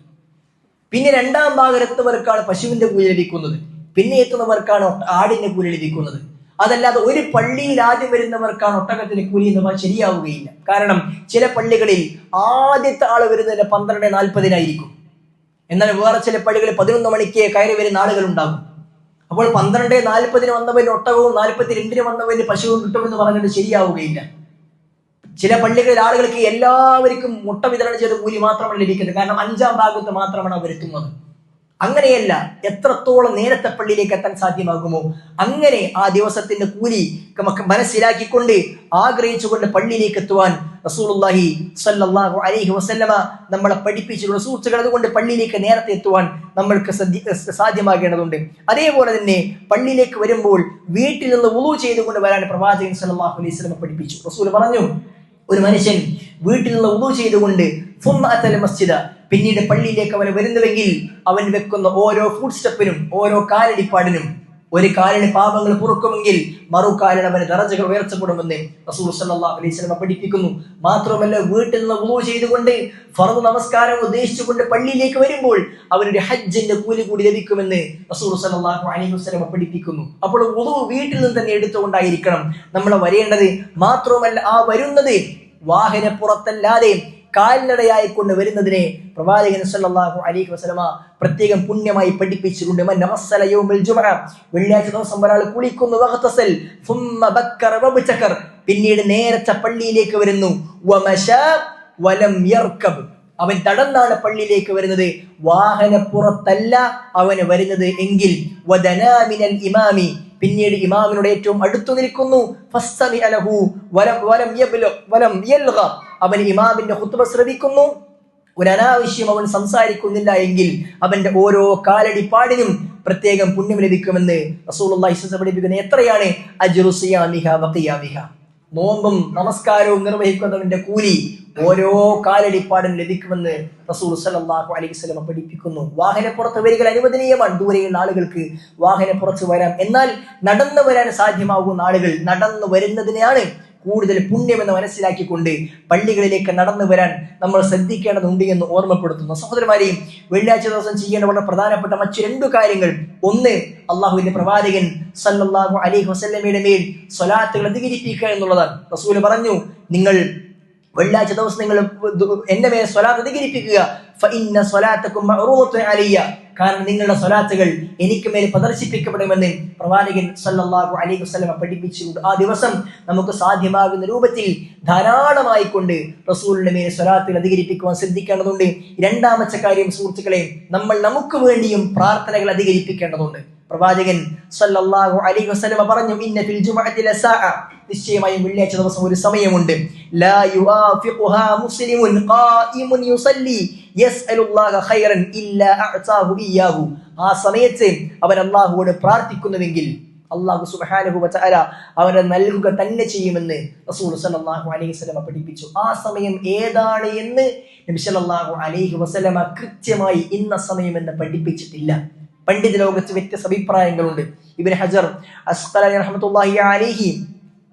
പിന്നെ രണ്ടാം ഭാഗത്തെത്തുന്നവർക്കാണ് പശുവിന്റെ കുയിലടിക്കുന്നത് പിന്നെ എത്തുന്നവർക്കാണ് ആടിന്റെ കുയിലടിക്കുന്നത് അതല്ലാതെ ഒരു പള്ളിയിൽ ആദ്യം വരുന്നവർക്കാണ് ഒട്ടകത്തിന് കൂലി എന്ന് ശരിയാവുകയില്ല. കാരണം ചില പള്ളികളിൽ ആദ്യത്തെ ആൾ വരുന്നതിന് പന്ത്രണ്ട് നാൽപ്പതിനായിരിക്കും. എന്നാൽ വേറെ ചില പള്ളികളിൽ പതിനൊന്ന് മണിക്ക് കയറി വരുന്ന ആളുകൾ ഉണ്ടാകും. അപ്പോൾ പന്ത്രണ്ട് നാൽപ്പതിന് വന്നവന് ഒട്ടകവും നാൽപ്പത്തി രണ്ടിന് വന്നവന് പശുവും കിട്ടുമെന്ന് പറഞ്ഞിട്ട് ശരിയാവുകയില്ല. ചില പള്ളികളിൽ ആളുകൾക്ക് എല്ലാവർക്കും മുട്ട വിതരണം ചെയ്ത കൂലി മാത്രമാണ് ലഭിക്കുന്നത്. കാരണം അഞ്ചാം ഭാഗത്ത് മാത്രമാണ് അവർ എത്തുന്നത്. അങ്ങനെയല്ല എത്രത്തോളം നേരത്തെ പള്ളിയിലേക്ക് എത്താൻ സാധ്യമാകുമോ? അങ്ങനെ ആ ദിവസത്തിന്റെ കൂലി നമുക്ക് മനസ്സിലാക്കിക്കൊണ്ട് ആഗ്രഹിച്ചുകൊണ്ട് പള്ളിയിലേക്ക് എത്തുവാൻ റസൂലുള്ളാഹി സ്വല്ലല്ലാഹു അലൈഹി വസല്ലമ നമ്മളെ പഠിപ്പിച്ചിട്ടുള്ള സുഹൃത്തുക്കൾ അതുകൊണ്ട് പള്ളിയിലേക്ക് നേരത്തെ എത്തുവാൻ നമ്മൾക്ക് സാധ്യമാകേണ്ടതുണ്ട്. അതേപോലെ തന്നെ പള്ളിയിലേക്ക് വരുമ്പോൾ വീട്ടിൽ നിന്ന് ഉളു ചെയ്തുകൊണ്ട് വരാൻ പ്രവാചകൻ സല്ലാഹു അലൈഹി സ്വലമ പഠിപ്പിച്ചു. റസൂൽ പറഞ്ഞു ഒരു മനുഷ്യൻ വീട്ടിലുള്ള ഉദു ചെയ്തുകൊണ്ട് മസ്ജിദ പിന്നീട് പള്ളിയിലേക്ക് അവൻ വരുന്നുവെങ്കിൽ അവൻ വെക്കുന്ന ഓരോ ഫുഡ് സ്റ്റെപ്പിനും ഓരോ കാലടിപ്പാടിനും ഒരു കാലിന് പാപങ്ങൾ പൊറുക്കുമെങ്കിൽ മറുകാലിന് അവന് ദറജകൾ ഉയർച്ചപ്പെടുമെന്ന് റസൂൽ സല്ലല്ലാഹു അലൈഹി വസല്ലം പഠിപ്പിക്കുന്നു. മാത്രമല്ല വീട്ടിൽ നിന്ന് വുളൂ ചെയ്തുകൊണ്ട് ഫർദ് നമസ്കാരം ഉദ്ദേശിച്ചുകൊണ്ട് പള്ളിയിലേക്ക് വരുമ്പോൾ അവരുടെ ഹജ്ജിന്റെ കൂലി കൂടി ലഭിക്കുമെന്ന് റസൂൽ സല്ലല്ലാഹു അലൈഹി വസല്ലം പഠിപ്പിക്കുന്നു. അപ്പോൾ വുളൂ വീട്ടിൽ നിന്ന് തന്നെ എടുത്തുകൊണ്ടായിരിക്കണം. നമ്മൾ വരേണ്ടത് മാത്രമല്ല ആ വരുന്നത് വാഹനപ്പുറത്തല്ലാതെ കാൽനടയായി കൊണ്ട് വരുന്നതിനെ പ്രവാചകൻ സല്ലല്ലാഹു അലൈഹി വസല്ലമ പ്രത്യേകം പുണ്യമായി പഠിപ്പിച്ചിട്ടുണ്ട്. വെള്ളിയാഴ്ച ദിവസം ഒരാൾ കുളിക്കുന്നു പിന്നീട് നേരത്തെ പള്ളിയിലേക്ക് വരുന്നു. വലം യർക്കബ്. അവൻ തടന്നാണ് പള്ളിയിലേക്ക് വരുന്നത്. വാഹനപ്പുറത്തല്ല അവന് വരുന്നത് എങ്കിൽ വദനാമിനൽ ഇമാമി. പിന്നീട് ഇമാമിനോട് ഏറ്റവും അടുത്തു നിൽക്കുന്നു. അവൻ ഇമാമിന്റെ ഹുത്തുബ ശ്രവിക്കുന്നു. ഒരു അനാവശ്യം അവൻ സംസാരിക്കുന്നില്ല എങ്കിൽ അവന്റെ ഓരോ കാലടിപ്പാടിനും പ്രത്യേകം പുണ്യം ലഭിക്കുമെന്ന് റസൂലുള്ളാഹി പഠിപ്പിക്കുന്ന എത്രയാണ്? നോമ്പും നമസ്കാരവും നിർവഹിക്കുന്നവന്റെ കൂലി ഓരോ കാലടിപ്പാടും ലഭിക്കുമെന്ന് റസൂൽ സലാഹു അലൈഹി വസല്ലം പഠിപ്പിക്കുന്നു. വാഹനപ്പുറത്ത് വരികൾ അനുവദനീയമാണ്. ദൂരെയുള്ള ആളുകൾക്ക് വാഹനപ്പുറത്ത് വരാം. എന്നാൽ നടന്നു വരാൻ സാധ്യമാകുന്ന ആളുകൾ നടന്നു വരുന്നതിനെയാണ് കൂടുതൽ പുണ്യമെന്ന് മനസ്സിലാക്കിക്കൊണ്ട് പള്ളികളിലേക്ക് നടന്നു വരാൻ നമ്മൾ ശ്രദ്ധിക്കേണ്ടതുണ്ട് എന്ന് ഓർമ്മപ്പെടുത്തുന്നു. സഹോദരന്മാരെയും വെള്ളിയാഴ്ച ദിവസം ചെയ്യേണ്ട വളരെ പ്രധാനപ്പെട്ട മറ്റു രണ്ടു കാര്യങ്ങൾ. ഒന്ന് അള്ളാഹുവിന്റെ പ്രവാചകൻ സല്ലാഹു അലൈഹി വസല്ലമയുടെ മേൽ സ്വലാത്തുകൾ അധികരിപ്പിക്കുക എന്നുള്ളതാണ്. റസൂൽ പറഞ്ഞു നിങ്ങൾ വെള്ളിയാഴ്ച ദിവസം നിങ്ങൾ എന്റെ മേൽ സ്വലാത്ത് അധികരിപ്പിക്കുക. കാരണം നിങ്ങളുടെ സ്വലാത്തുകൾ എനിക്ക് മേൽ പ്രദർശിപ്പിക്കപ്പെടുമെന്ന് പ്രവാചകൻ സല്ലാഹു അലൈഹി വസ്ലമ പഠിപ്പിച്ചു ആ ദിവസം നമുക്ക് സാധ്യമാകുന്ന രൂപത്തിൽ ധാരാളമായി കൊണ്ട് റസൂലിന്റെ മേൽ സ്വലാത്തുകൾ അധികരിപ്പിക്കുവാൻ ശ്രദ്ധിക്കേണ്ടതുണ്ട്. രണ്ടാമത്തെ കാര്യം സുഹൃത്തുക്കളെ നമ്മൾ നമുക്ക് വേണ്ടിയും പ്രാർത്ഥനകൾ അധികരിപ്പിക്കേണ്ടതുണ്ട്. പ്രവാചകൻ സല്ലല്ലാഹു അലൈഹി വസല്ലമ പറഞ്ഞു ഇന്ന ഫിൽ ജുമഅത്തി ലസാഅ. നിശ്ചയമായും വെള്ളിയാഴ്ച ദിവസം ഒരു സമയമുണ്ട്. ലാ യുവാഫിഖുഹാ മുസ്ലിമുൻ ഖായിമുൻ യുസല്ലി യസ്അലുല്ലാഹ ഖൈറൻ ഇല്ലാ അഅതാഹു ഇയ്യാഹു. ആ സമയത്ത് അവൻ അല്ലാഹുവോട് പ്രാർത്ഥിക്കുന്നുവെങ്കിൽ അള്ളാഹു സുബ്ഹാനഹു വതആല അവനെ നൽകുക തന്നെ ചെയ്യുമെന്ന് റസൂൽ സല്ലല്ലാഹു അലൈഹി വസല്ലമ പഠിപ്പിച്ചു. ആ സമയം ഏതാണ് എന്ന് നബി സല്ലല്ലാഹു അലൈഹി വസല്ലമ കൃത്യമായി ഇന്ന സമയം എന്ന് പഠിപ്പിച്ചിട്ടില്ല. പണ്ഡിത ലോകത്ത് വ്യത്യസ്ത അഭിപ്രായങ്ങളുണ്ട്. ഇബിൻ ഹജർ അസ്കലി അലൈഹി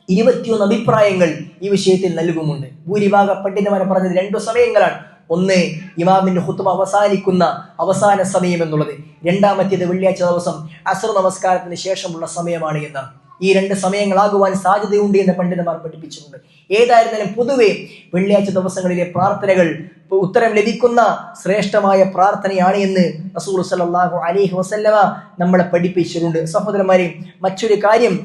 ഇരുപത്തിയൊന്ന് അഭിപ്രായങ്ങൾ ഈ വിഷയത്തിൽ നൽകുമുണ്ട് ഭൂരിഭാഗ പണ്ഡിതന്മാരെ പറഞ്ഞത് രണ്ടു സമയങ്ങളാണ്. ഒന്ന് ഇമാമിന്റെ ഹുത്തുമ അവസാനിക്കുന്ന അവസാന സമയം എന്നുള്ളത്. രണ്ടാമത്തേത് വെള്ളിയാഴ്ച ദിവസം അസർ നമസ്കാരത്തിന് ശേഷമുള്ള സമയമാണ് എന്ന് ഈ രണ്ട് സമയങ്ങളാകുവാൻ സാധ്യതയുണ്ട് എന്ന് പണ്ഡിതന്മാർ പഠിപ്പിച്ചിട്ടുണ്ട്. ഏതായിരുന്നാലും പൊതുവെ വെള്ളിയാഴ്ച ദിവസങ്ങളിലെ പ്രാർത്ഥനകൾ ഉത്തരം ലഭിക്കുന്ന ശ്രേഷ്ഠമായ പ്രാർത്ഥനയാണ് എന്ന് റസൂൽ സലാഹു അലൈഹി വസല്ലമ നമ്മളെ പഠിപ്പിച്ചിട്ടുണ്ട്. സഹോദരന്മാരെ മറ്റൊരു കാര്യം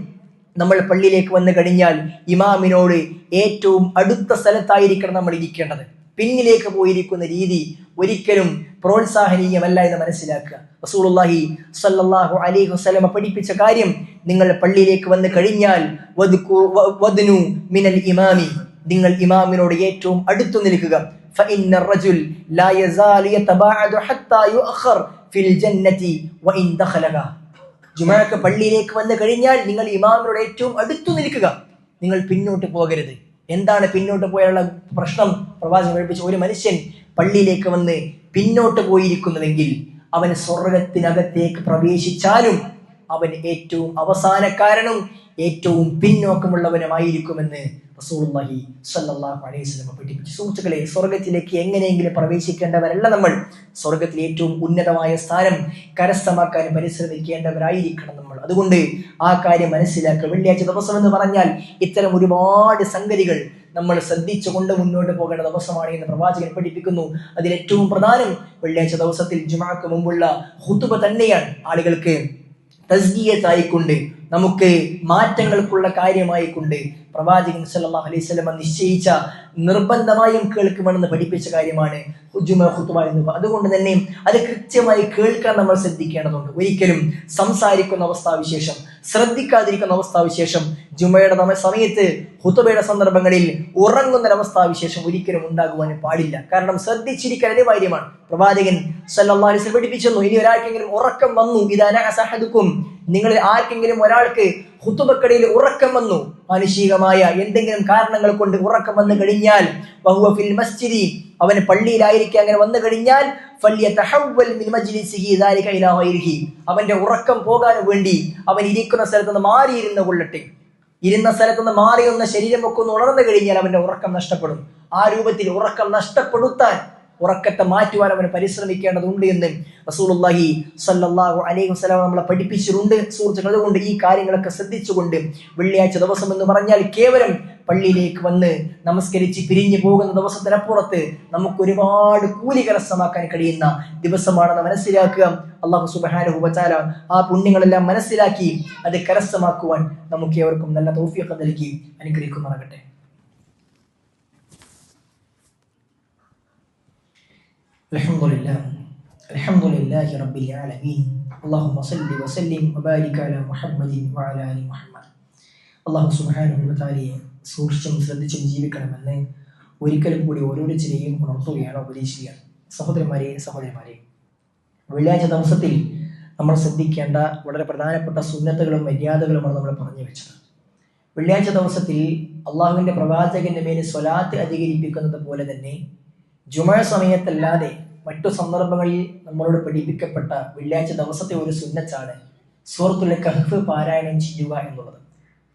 നമ്മൾ പള്ളിയിലേക്ക് വന്നു കഴിഞ്ഞാൽ ഇമാമിനോട് ഏറ്റവും അടുത്ത സ്ഥലത്തായിരിക്കണം നമ്മൾ ഇരിക്കേണ്ടത്. പിന്നിലേക്ക് പോയിരിക്കുന്ന രീതി ഒരിക്കലും പ്രോത്സാഹനീയമല്ല എന്ന് മനസ്സിലാക്കുക റസൂലുള്ളാഹി സല്ലല്ലാഹു അലൈഹി വസല്ലമ പഠിപ്പിച്ച കാര്യം നിങ്ങൾ പള്ളിയിലേക്ക് വന്നു കഴിഞ്ഞാൽ വദ്കു- വ- വദ്നു മിനൽ ഇമാമി നിങ്ങൾ ഇമാമിനോട് ഏറ്റവും അടുത്തു നിൽക്കുക فإن الرجل لا يزال يتباعد حتى يؤخر في الجنة وإن دخلها ജുമാക്ക് പള്ളിയിലേക്ക് വന്നു കഴിഞ്ഞാൽ നിങ്ങൾ ഇമാമിനോട് ഏറ്റവും അടുത്തു നിൽക്കുക നിങ്ങൾ പിന്നോട്ട് പോകരുത് എന്താണ് പിന്നോട്ട് പോയാലുള്ള പ്രശ്നം പ്രവാചകൻ പഠിപ്പിച്ച ഒരു മനുഷ്യൻ പള്ളിയിലേക്ക് വന്ന് പിന്നോട്ട് പോയിരിക്കുന്നുവെങ്കിൽ അവൻ സ്വർഗത്തിനകത്തേക്ക് പ്രവേശിച്ചാലും അവൻ ഏറ്റവും അവസാനക്കാരനും ഏറ്റവും പിന്നോക്കമുള്ളവനുമായിരിക്കുമെന്ന് റസൂലുള്ളാഹി സ്വല്ലല്ലാഹു അലൈഹി വസല്ലം പഠിപ്പിച്ചു. സുഹൃത്തുക്കളെ സ്വർഗത്തിലേക്ക് എങ്ങനെയെങ്കിലും പ്രവേശിക്കേണ്ടവരല്ല നമ്മൾ. സ്വർഗത്തിൽ ഏറ്റവും ഉന്നതമായ സ്ഥാനം കരസ്ഥമാക്കാൻ പരിശ്രമിക്കേണ്ടവരായിരിക്കണം നമ്മൾ. അതുകൊണ്ട് ആ കാര്യം മനസ്സിലാക്കുക. വെള്ളിയാഴ്ച ദിവസം എന്ന് പറഞ്ഞാൽ ഇത്തരം ഒരുപാട് സംഗതികൾ നമ്മൾ ശ്രദ്ധിച്ചുകൊണ്ട് മുന്നോട്ട് പോകേണ്ട ദിവസമാണ് എന്ന് പ്രവാചകൻ പഠിപ്പിക്കുന്നു. അതിൽ ഏറ്റവും പ്രധാനം വെള്ളിയാഴ്ച ദിവസത്തിൽ ജുമാക്ക് മുമ്പുള്ള ഹുത്തുബ തന്നെയാണ്. ആളുകൾക്ക് തസ്ഗീയത്തായിക്കൊണ്ട് നമുക്ക് മാറ്റങ്ങൾക്കുള്ള കാര്യമായിക്കൊണ്ട് പ്രവാചകൻ സല്ലാ അലൈഹി വസല്ലമ നിശ്ചയിച്ച നിർബന്ധമായും കേൾക്കുമെന്ന് പഠിപ്പിച്ച കാര്യമാണ് അതുകൊണ്ട് തന്നെ അത് കൃത്യമായി കേൾക്കാൻ നമ്മൾ ശ്രദ്ധിക്കേണ്ടതുണ്ട്. ഒരിക്കലും സംസാരിക്കുന്ന അവസ്ഥാവിശേഷം ശ്രദ്ധിക്കാതിരിക്കുന്ന അവസ്ഥാവിശേഷം ജുമയുടെ നമ സമയത്ത് ഹുത്തുബയുടെ സന്ദർഭങ്ങളിൽ ഉറങ്ങുന്ന അവസ്ഥാവിശേഷം ഒരിക്കലും ഉണ്ടാകുവാൻ പാടില്ല. കാരണം ശ്രദ്ധിച്ചിരിക്കാൻ അനിവാര്യമാണ്. പ്രവാചകൻ വസല്ലം പഠിപ്പിച്ചു ഇനി ഒരാൾക്കെങ്കിലും ഉറക്കം വന്നു അസഹദുക്കും നിങ്ങളിൽ ആർക്കെങ്കിലും ഒരാൾക്ക് ഹുത്തുബക്കടയിൽ ഉറക്കം വന്നു. മാനുഷികമായ എന്തെങ്കിലും കാരണങ്ങൾ കൊണ്ട് ഉറക്കം വന്നു കഴിഞ്ഞാൽ ബഹുവഫിൽ മസ്ജിദി അവന് പള്ളിയിലായിരിക്കും അങ്ങനെ വന്നു കഴിഞ്ഞാൽ അവന്റെ ഉറക്കം പോകാൻ വേണ്ടി അവൻ ഇരിക്കുന്ന സ്ഥലത്ത് നിന്ന് മാറിയിരുന്ന് കൊള്ളട്ടെ. ഇരുന്ന സ്ഥലത്ത് നിന്ന് മാറി ഒന്ന് ശരീരം ഒക്കെ ഒന്ന് ഉണർന്നു കഴിഞ്ഞാൽ അവന്റെ ഉറക്കം നഷ്ടപ്പെടും. ആ രൂപത്തിൽ ഉറക്കം നഷ്ടപ്പെടുത്താൻ ഉറക്കത്തെ മാറ്റുവാൻ അവന് പരിശ്രമിക്കേണ്ടതുണ്ട് എന്ന് റസൂലുള്ളാഹി സല്ലാഹു അലൈഹി വസല്ലം നമ്മളെ പഠിപ്പിച്ചിട്ടുണ്ട്. സുഹൃത്തുക്കൾ അതുകൊണ്ട് ഈ കാര്യങ്ങളൊക്കെ ശ്രദ്ധിച്ചുകൊണ്ട് വെള്ളിയാഴ്ച ദിവസം എന്ന് പറഞ്ഞാൽ കേവലം പള്ളിയിലേക്ക് വന്ന് നമസ്കരിച്ച് പിരിഞ്ഞു പോകുന്ന ദിവസത്തിനപ്പുറത്ത് നമുക്ക് ഒരുപാട് കൂലി കരസ്ഥമാക്കാൻ കഴിയുന്ന ദിവസമാണെന്ന് മനസ്സിലാക്കുക. അള്ളാഹു സുബാനുഭവച്ചാല ആ പുണ്യങ്ങളെല്ലാം മനസ്സിലാക്കി അത് കരസ്ഥമാക്കുവാൻ നമുക്ക് ഏവർക്കും നല്ല തോഫിയൊക്കെ നൽകി അനുഗ്രഹിക്കുമാറാകട്ടെ. الحمد لله الحمد لله رب العالمين اللهم صل وسلم وبارك على محمد وعلى ال محمد അള്ളാഹു സുബ്ഹാനഹു വതആലയെ സൂക്ഷിച്ചും ശ്രദ്ധിച്ചും ജീവിക്കണമെന്ന് ഒരിക്കലും കൂടി ഓരോരുത്തരെയും ഉണർത്തുകയാണ് ഉപദേശിക്കുകയാണ് സഹോദരന്മാരെ സഹോദരന്മാരെ വെള്ളിയാഴ്ച ദിവസത്തിൽ നമ്മൾ ശ്രദ്ധിക്കേണ്ട വളരെ പ്രധാനപ്പെട്ട സുന്നത്തുകളും മര്യാദകളുമാണ് നമ്മൾ പറഞ്ഞു വെച്ചത് വെള്ളിയാഴ്ച ദിവസത്തിൽ അള്ളാഹുവിൻ്റെ പ്രവാചകന്റെ മേൽ സ്വലാത്ത് അധികരിപ്പിക്കുന്നത് പോലെ തന്നെ ജുമ സമയത്തല്ലാതെ മറ്റു സന്ദർഭങ്ങളിൽ നമ്മളോട് പഠിപ്പിക്കപ്പെട്ട വെള്ളിയാഴ്ച ദിവസത്തെ ഒരു സുന്നച്ചാണ് സൂറത്തുൽ കഹ്ഫ് പാരായണം ചെയ്യുക എന്നുള്ളത്.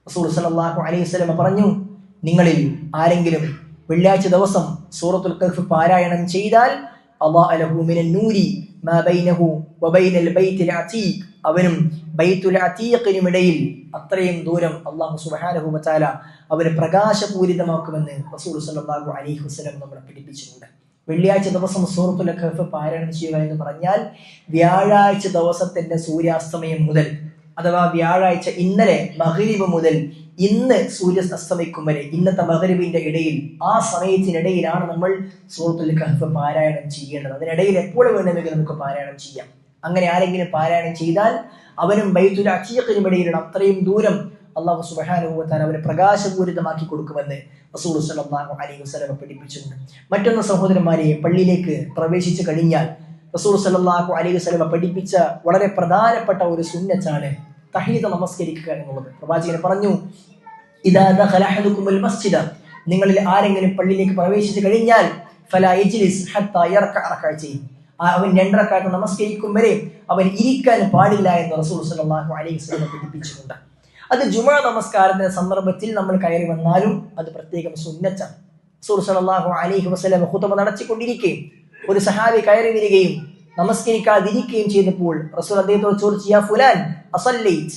റസൂൽ സല്ലല്ലാഹു അലൈഹി സ്വലമ പറഞ്ഞു നിങ്ങളിൽ ആരെങ്കിലും വെള്ളിയാഴ്ച ദിവസം സൂറത്തുൽ കഹ്ഫ് പാരായണം ചെയ്താൽ അവനും ഇടയിൽ അത്രയും ദൂരം അള്ളാഹു സുബ്ഹാനഹു വതആല അവന് പ്രകാശപൂരിതമാക്കുമെന്ന് റസൂൽ സല്ലല്ലാഹു അലൈഹി വസ്ലം നമ്മളെ പഠിപ്പിച്ചിട്ടുണ്ട്. വെള്ളിയാഴ്ച ദിവസം സൂറത്തുൽ കഹ്ഫ് പാരായണം ചെയ്യുക എന്ന് പറഞ്ഞാൽ വ്യാഴാഴ്ച ദിവസത്തിന്റെ സൂര്യാസ്തമയം മുതൽ അഥവാ വ്യാഴാഴ്ച ഇന്നലെ മഹരീബ് മുതൽ ഇന്ന് സൂര്യ അസ്തമിക്കും വരെ ഇന്നത്തെ മഹരീബിന്റെ ഇടയിൽ ആ സമയത്തിനിടയിലാണ് നമ്മൾ സൂറത്തുൽ കഹ്ഫ് പാരായണം ചെയ്യേണ്ടത്. അതിനിടയിൽ എപ്പോൾ വേണമെങ്കിലും നമുക്ക് പാരായണം ചെയ്യാം. അങ്ങനെ ആരെങ്കിലും പാരായണം ചെയ്താൽ അവനും ബൈത്തുൽ അച്ചീഖിനും ഇടയിലുള്ള അത്രയും ദൂരം അള്ളാഹു സുബഹാനുഭവത്താൽ അവരെ പ്രകാശപൂരിതമാക്കി കൊടുക്കുമെന്ന് റസൂൽ സല്ലല്ലാഹു അലി വസ്ലമ പഠിപ്പിച്ചിട്ടുണ്ട്. മറ്റൊന്ന് സഹോദരന്മാരെ പള്ളിയിലേക്ക് പ്രവേശിച്ചു കഴിഞ്ഞാൽ റസൂൽ സല്ലല്ലാഹു അലി വസ്ലമ പഠിപ്പിച്ച വളരെ പ്രധാനപ്പെട്ട ഒരു സുന്നച്ചാണ് തഹീദ നമസ്കരിക്കുക എന്നുള്ളത്. പ്രവാചകൻ പറഞ്ഞു മസ്ജിദ. നിങ്ങളിൽ ആരെങ്കിലും പള്ളിയിലേക്ക് പ്രവേശിച്ചു കഴിഞ്ഞാൽ അവൻ രണ്ടരക്കാലത്ത് നമസ്കരിക്കും വരെ അവൻ ഇരിക്കാൻ പാടില്ല എന്ന് റസൂൽ സല്ലല്ലാഹു അലൈഹി സ്വലം പഠിപ്പിച്ചിട്ടുണ്ട്. അത് ജുമാ നമസ്കാരത്തിന്റെ സന്ദർഭത്തിൽ നമ്മൾ കയറി വന്നാലും അത് പ്രത്യേകം സുന്നച്ചാണ് റസൂൽ സല്ലല്ലാഹു അലൈഹി വസല്ലം നടച്ചിക്കൊണ്ടിരിക്കുകയും നടത്തിക്കൊണ്ടിരിക്കുകയും ഒരു സഹാബി കയറി വരികയും നമസ്കരിക്കാതിരിക്കുകയും ചെയ്തപ്പോൾ റസൂൽ അദ്ദേഹത്തോട് ചോദിച്ചു യാ ഫുലാൻ അസല്ലൈറ്റ്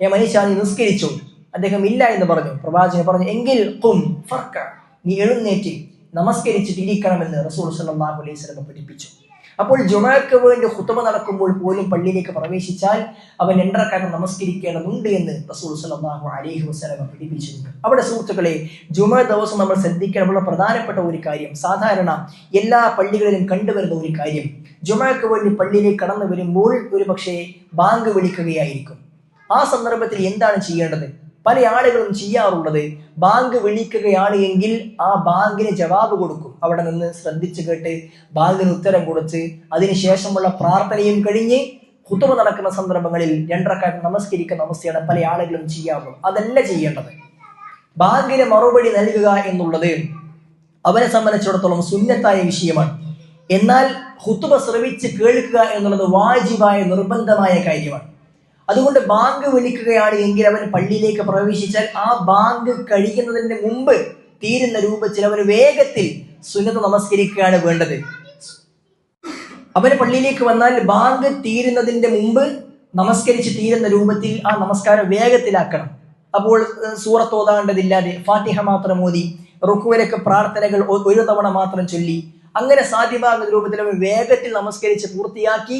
ഏ മനുഷ്യ നിസ്കരിച്ചു? അദ്ദേഹം ഇല്ല എന്ന് പറഞ്ഞു. പ്രവാചകൻ പറഞ്ഞു എങ്കിൽ കും ഫർക്ക നീ എഴുന്നേറ്റ് നമസ്കരിച്ചിട്ട് ഇരിക്കണമെന്ന് റസൂൽ സല്ലല്ലാഹു അലൈഹി സ്വലം പഠിപ്പിച്ചു. അപ്പോൾ ജുമാക്ക് വേണ്ടി ഹുത്തമ നടക്കുമ്പോൾ പോലും പള്ളിയിലേക്ക് പ്രവേശിച്ചാൽ അവൻ രണ്ടരക്കാലം നമസ്കരിക്കേണ്ടതുണ്ട് എന്ന് റസൂൽ സലാഹു അലൈഹി വസല്ലം പഠിപ്പിച്ചിട്ടുണ്ട്. അവിടെ സുഹൃത്തുക്കളെ ജുമ ദിവസം നമ്മൾ ശ്രദ്ധിക്കാനുള്ള പ്രധാനപ്പെട്ട ഒരു കാര്യം സാധാരണ എല്ലാ പള്ളികളിലും കണ്ടുവരുന്ന ഒരു കാര്യം ജുമക്ക് വേണ്ടി പള്ളിയിലേക്ക് കടന്നു വരുമ്പോൾ ഒരു പക്ഷേ ബാങ്ക് വിളിക്കുകയായിരിക്കും. ആ സന്ദർഭത്തിൽ എന്താണ് ചെയ്യേണ്ടത്? പല ആളുകളും ചെയ്യാറുള്ളത്. ബാങ്ക് വിളിക്കുകയാണ് എങ്കിൽ ആ ബാങ്കിന് ജവാബ് കൊടുക്കും. അവിടെ നിന്ന് ശ്രദ്ധിച്ചു കേട്ട് ബാങ്കിന് ഉത്തരം കൊടുത്ത് അതിനുശേഷമുള്ള പ്രാർത്ഥനയും കഴിഞ്ഞ് കുത്തുവ നടക്കുന്ന സന്ദർഭങ്ങളിൽ രണ്ടരക്കാട്ട് നമസ്കരിക്കുന്ന അവസ്ഥയാണ് പല ആളുകളും ചെയ്യാറുള്ളത്. അതല്ല ചെയ്യേണ്ടത്. ബാങ്കിന് മറുപടി നൽകുക എന്നുള്ളത് അവനെ സംബന്ധിച്ചിടത്തോളം സുന്നത്തായ വിഷയമാണ്. എന്നാൽ ഹുത്തുബ ശ്രവിച്ച് കേൾക്കുക എന്നുള്ളത് വാജിബായ നിർബന്ധമായ കാര്യമാണ്. അതുകൊണ്ട് ബാങ്ക് വിളിക്കുകയാണ് എങ്കിൽ അവൻ പള്ളിയിലേക്ക് പ്രവേശിച്ചാൽ ആ ബാങ്ക് കഴിയുന്നതിന് മുമ്പ് തീരുന്ന രൂപത്തിൽ അവന് വേഗത്തിൽ സുനത നമസ്കരിക്കുകയാണ് വേണ്ടത്. അവന് പള്ളിയിലേക്ക് വന്നാൽ ബാങ്ക് തീരുന്നതിന്റെ മുമ്പ് നമസ്കരിച്ച് തീരുന്ന രൂപത്തിൽ ആ നമസ്കാരം വേഗത്തിലാക്കണം. അപ്പോൾ സൂറത്തോതാണ്ടതില്ലാതെ ഫാത്തിഹ മാത്രം ഓതി. റുക്കുവിലൊക്കെ പ്രാർത്ഥനകൾ ഒരു തവണ മാത്രം ചൊല്ലി. അങ്ങനെ സാധ്യമാകുന്ന രൂപത്തിൽ അവൻ വേഗത്തിൽ നമസ്കരിച്ച് പൂർത്തിയാക്കി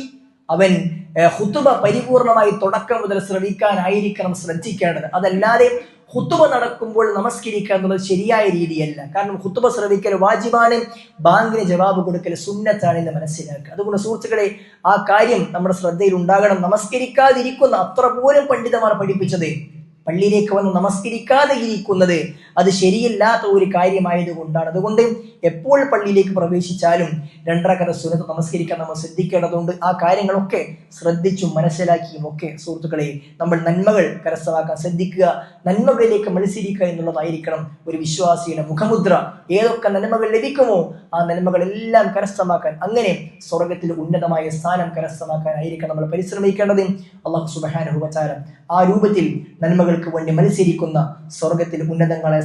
അവൻ ഹുത്തുബ പരിപൂർണമായി തുടക്കം മുതൽ ശ്രവിക്കാനായിരിക്കണം ശ്രദ്ധിക്കേണ്ടത്. അതല്ലാതെ ഹുത്തുബ നടക്കുമ്പോൾ നമസ്കരിക്കുക എന്നുള്ളത് ശരിയായ രീതിയല്ല. കാരണം ഹുത്തുബ ശ്രവിക്കൽ വാജിബാണ് ബാങ്കിന് ജവാബ് കൊടുക്കൽ സുന്നത്താണ് എന്ന് മനസ്സിലാക്കുക. അതുകൊണ്ട് സുഹൃത്തുക്കളെ ആ കാര്യം നമ്മുടെ ശ്രദ്ധയിൽ ഉണ്ടാകണം. നമസ്കരിക്കാതിരിക്കുന്ന അത്ര പോലും പണ്ഡിതന്മാർ പഠിപ്പിച്ചത് പള്ളിയിലേക്ക് വന്ന് നമസ്കരിക്കാതെ ഇരിക്കുന്നത് അത് ശരിയല്ലാത്ത ഒരു കാര്യമായതുകൊണ്ടാണ്. അതുകൊണ്ട് എപ്പോൾ പള്ളിയിലേക്ക് പ്രവേശിച്ചാലും രണ്ടരക്കര സുരത്ത് നമസ്കരിക്കാൻ നമ്മൾ ശ്രദ്ധിക്കേണ്ടതുണ്ട്. ആ കാര്യങ്ങളൊക്കെ ശ്രദ്ധിച്ചും മനസ്സിലാക്കിയും ഒക്കെ സുഹൃത്തുക്കളെ നമ്മൾ നന്മകൾ കരസ്ഥമാക്കാൻ ശ്രദ്ധിക്കുക. നന്മകളിലേക്ക് മത്സരിക്കുക എന്നുള്ളതായിരിക്കണം ഒരു വിശ്വാസിയുടെ മുഖമുദ്ര. ഏതൊക്കെ നന്മകൾ ലഭിക്കുമോ ആ നന്മകളെല്ലാം കരസ്ഥമാക്കാൻ അങ്ങനെ സ്വർഗത്തിൽ ഉന്നതമായ സ്ഥാനം കരസ്ഥമാക്കാനായിരിക്കണം നമ്മൾ പരിശ്രമിക്കേണ്ടത്. അള്ളാഹു സുബഹാനുഭവചാരം ആ രൂപത്തിൽ നന്മകൾക്ക് വേണ്ടി മത്സരിക്കുന്ന സ്വർഗത്തിൽ ഉന്നതങ്ങളെ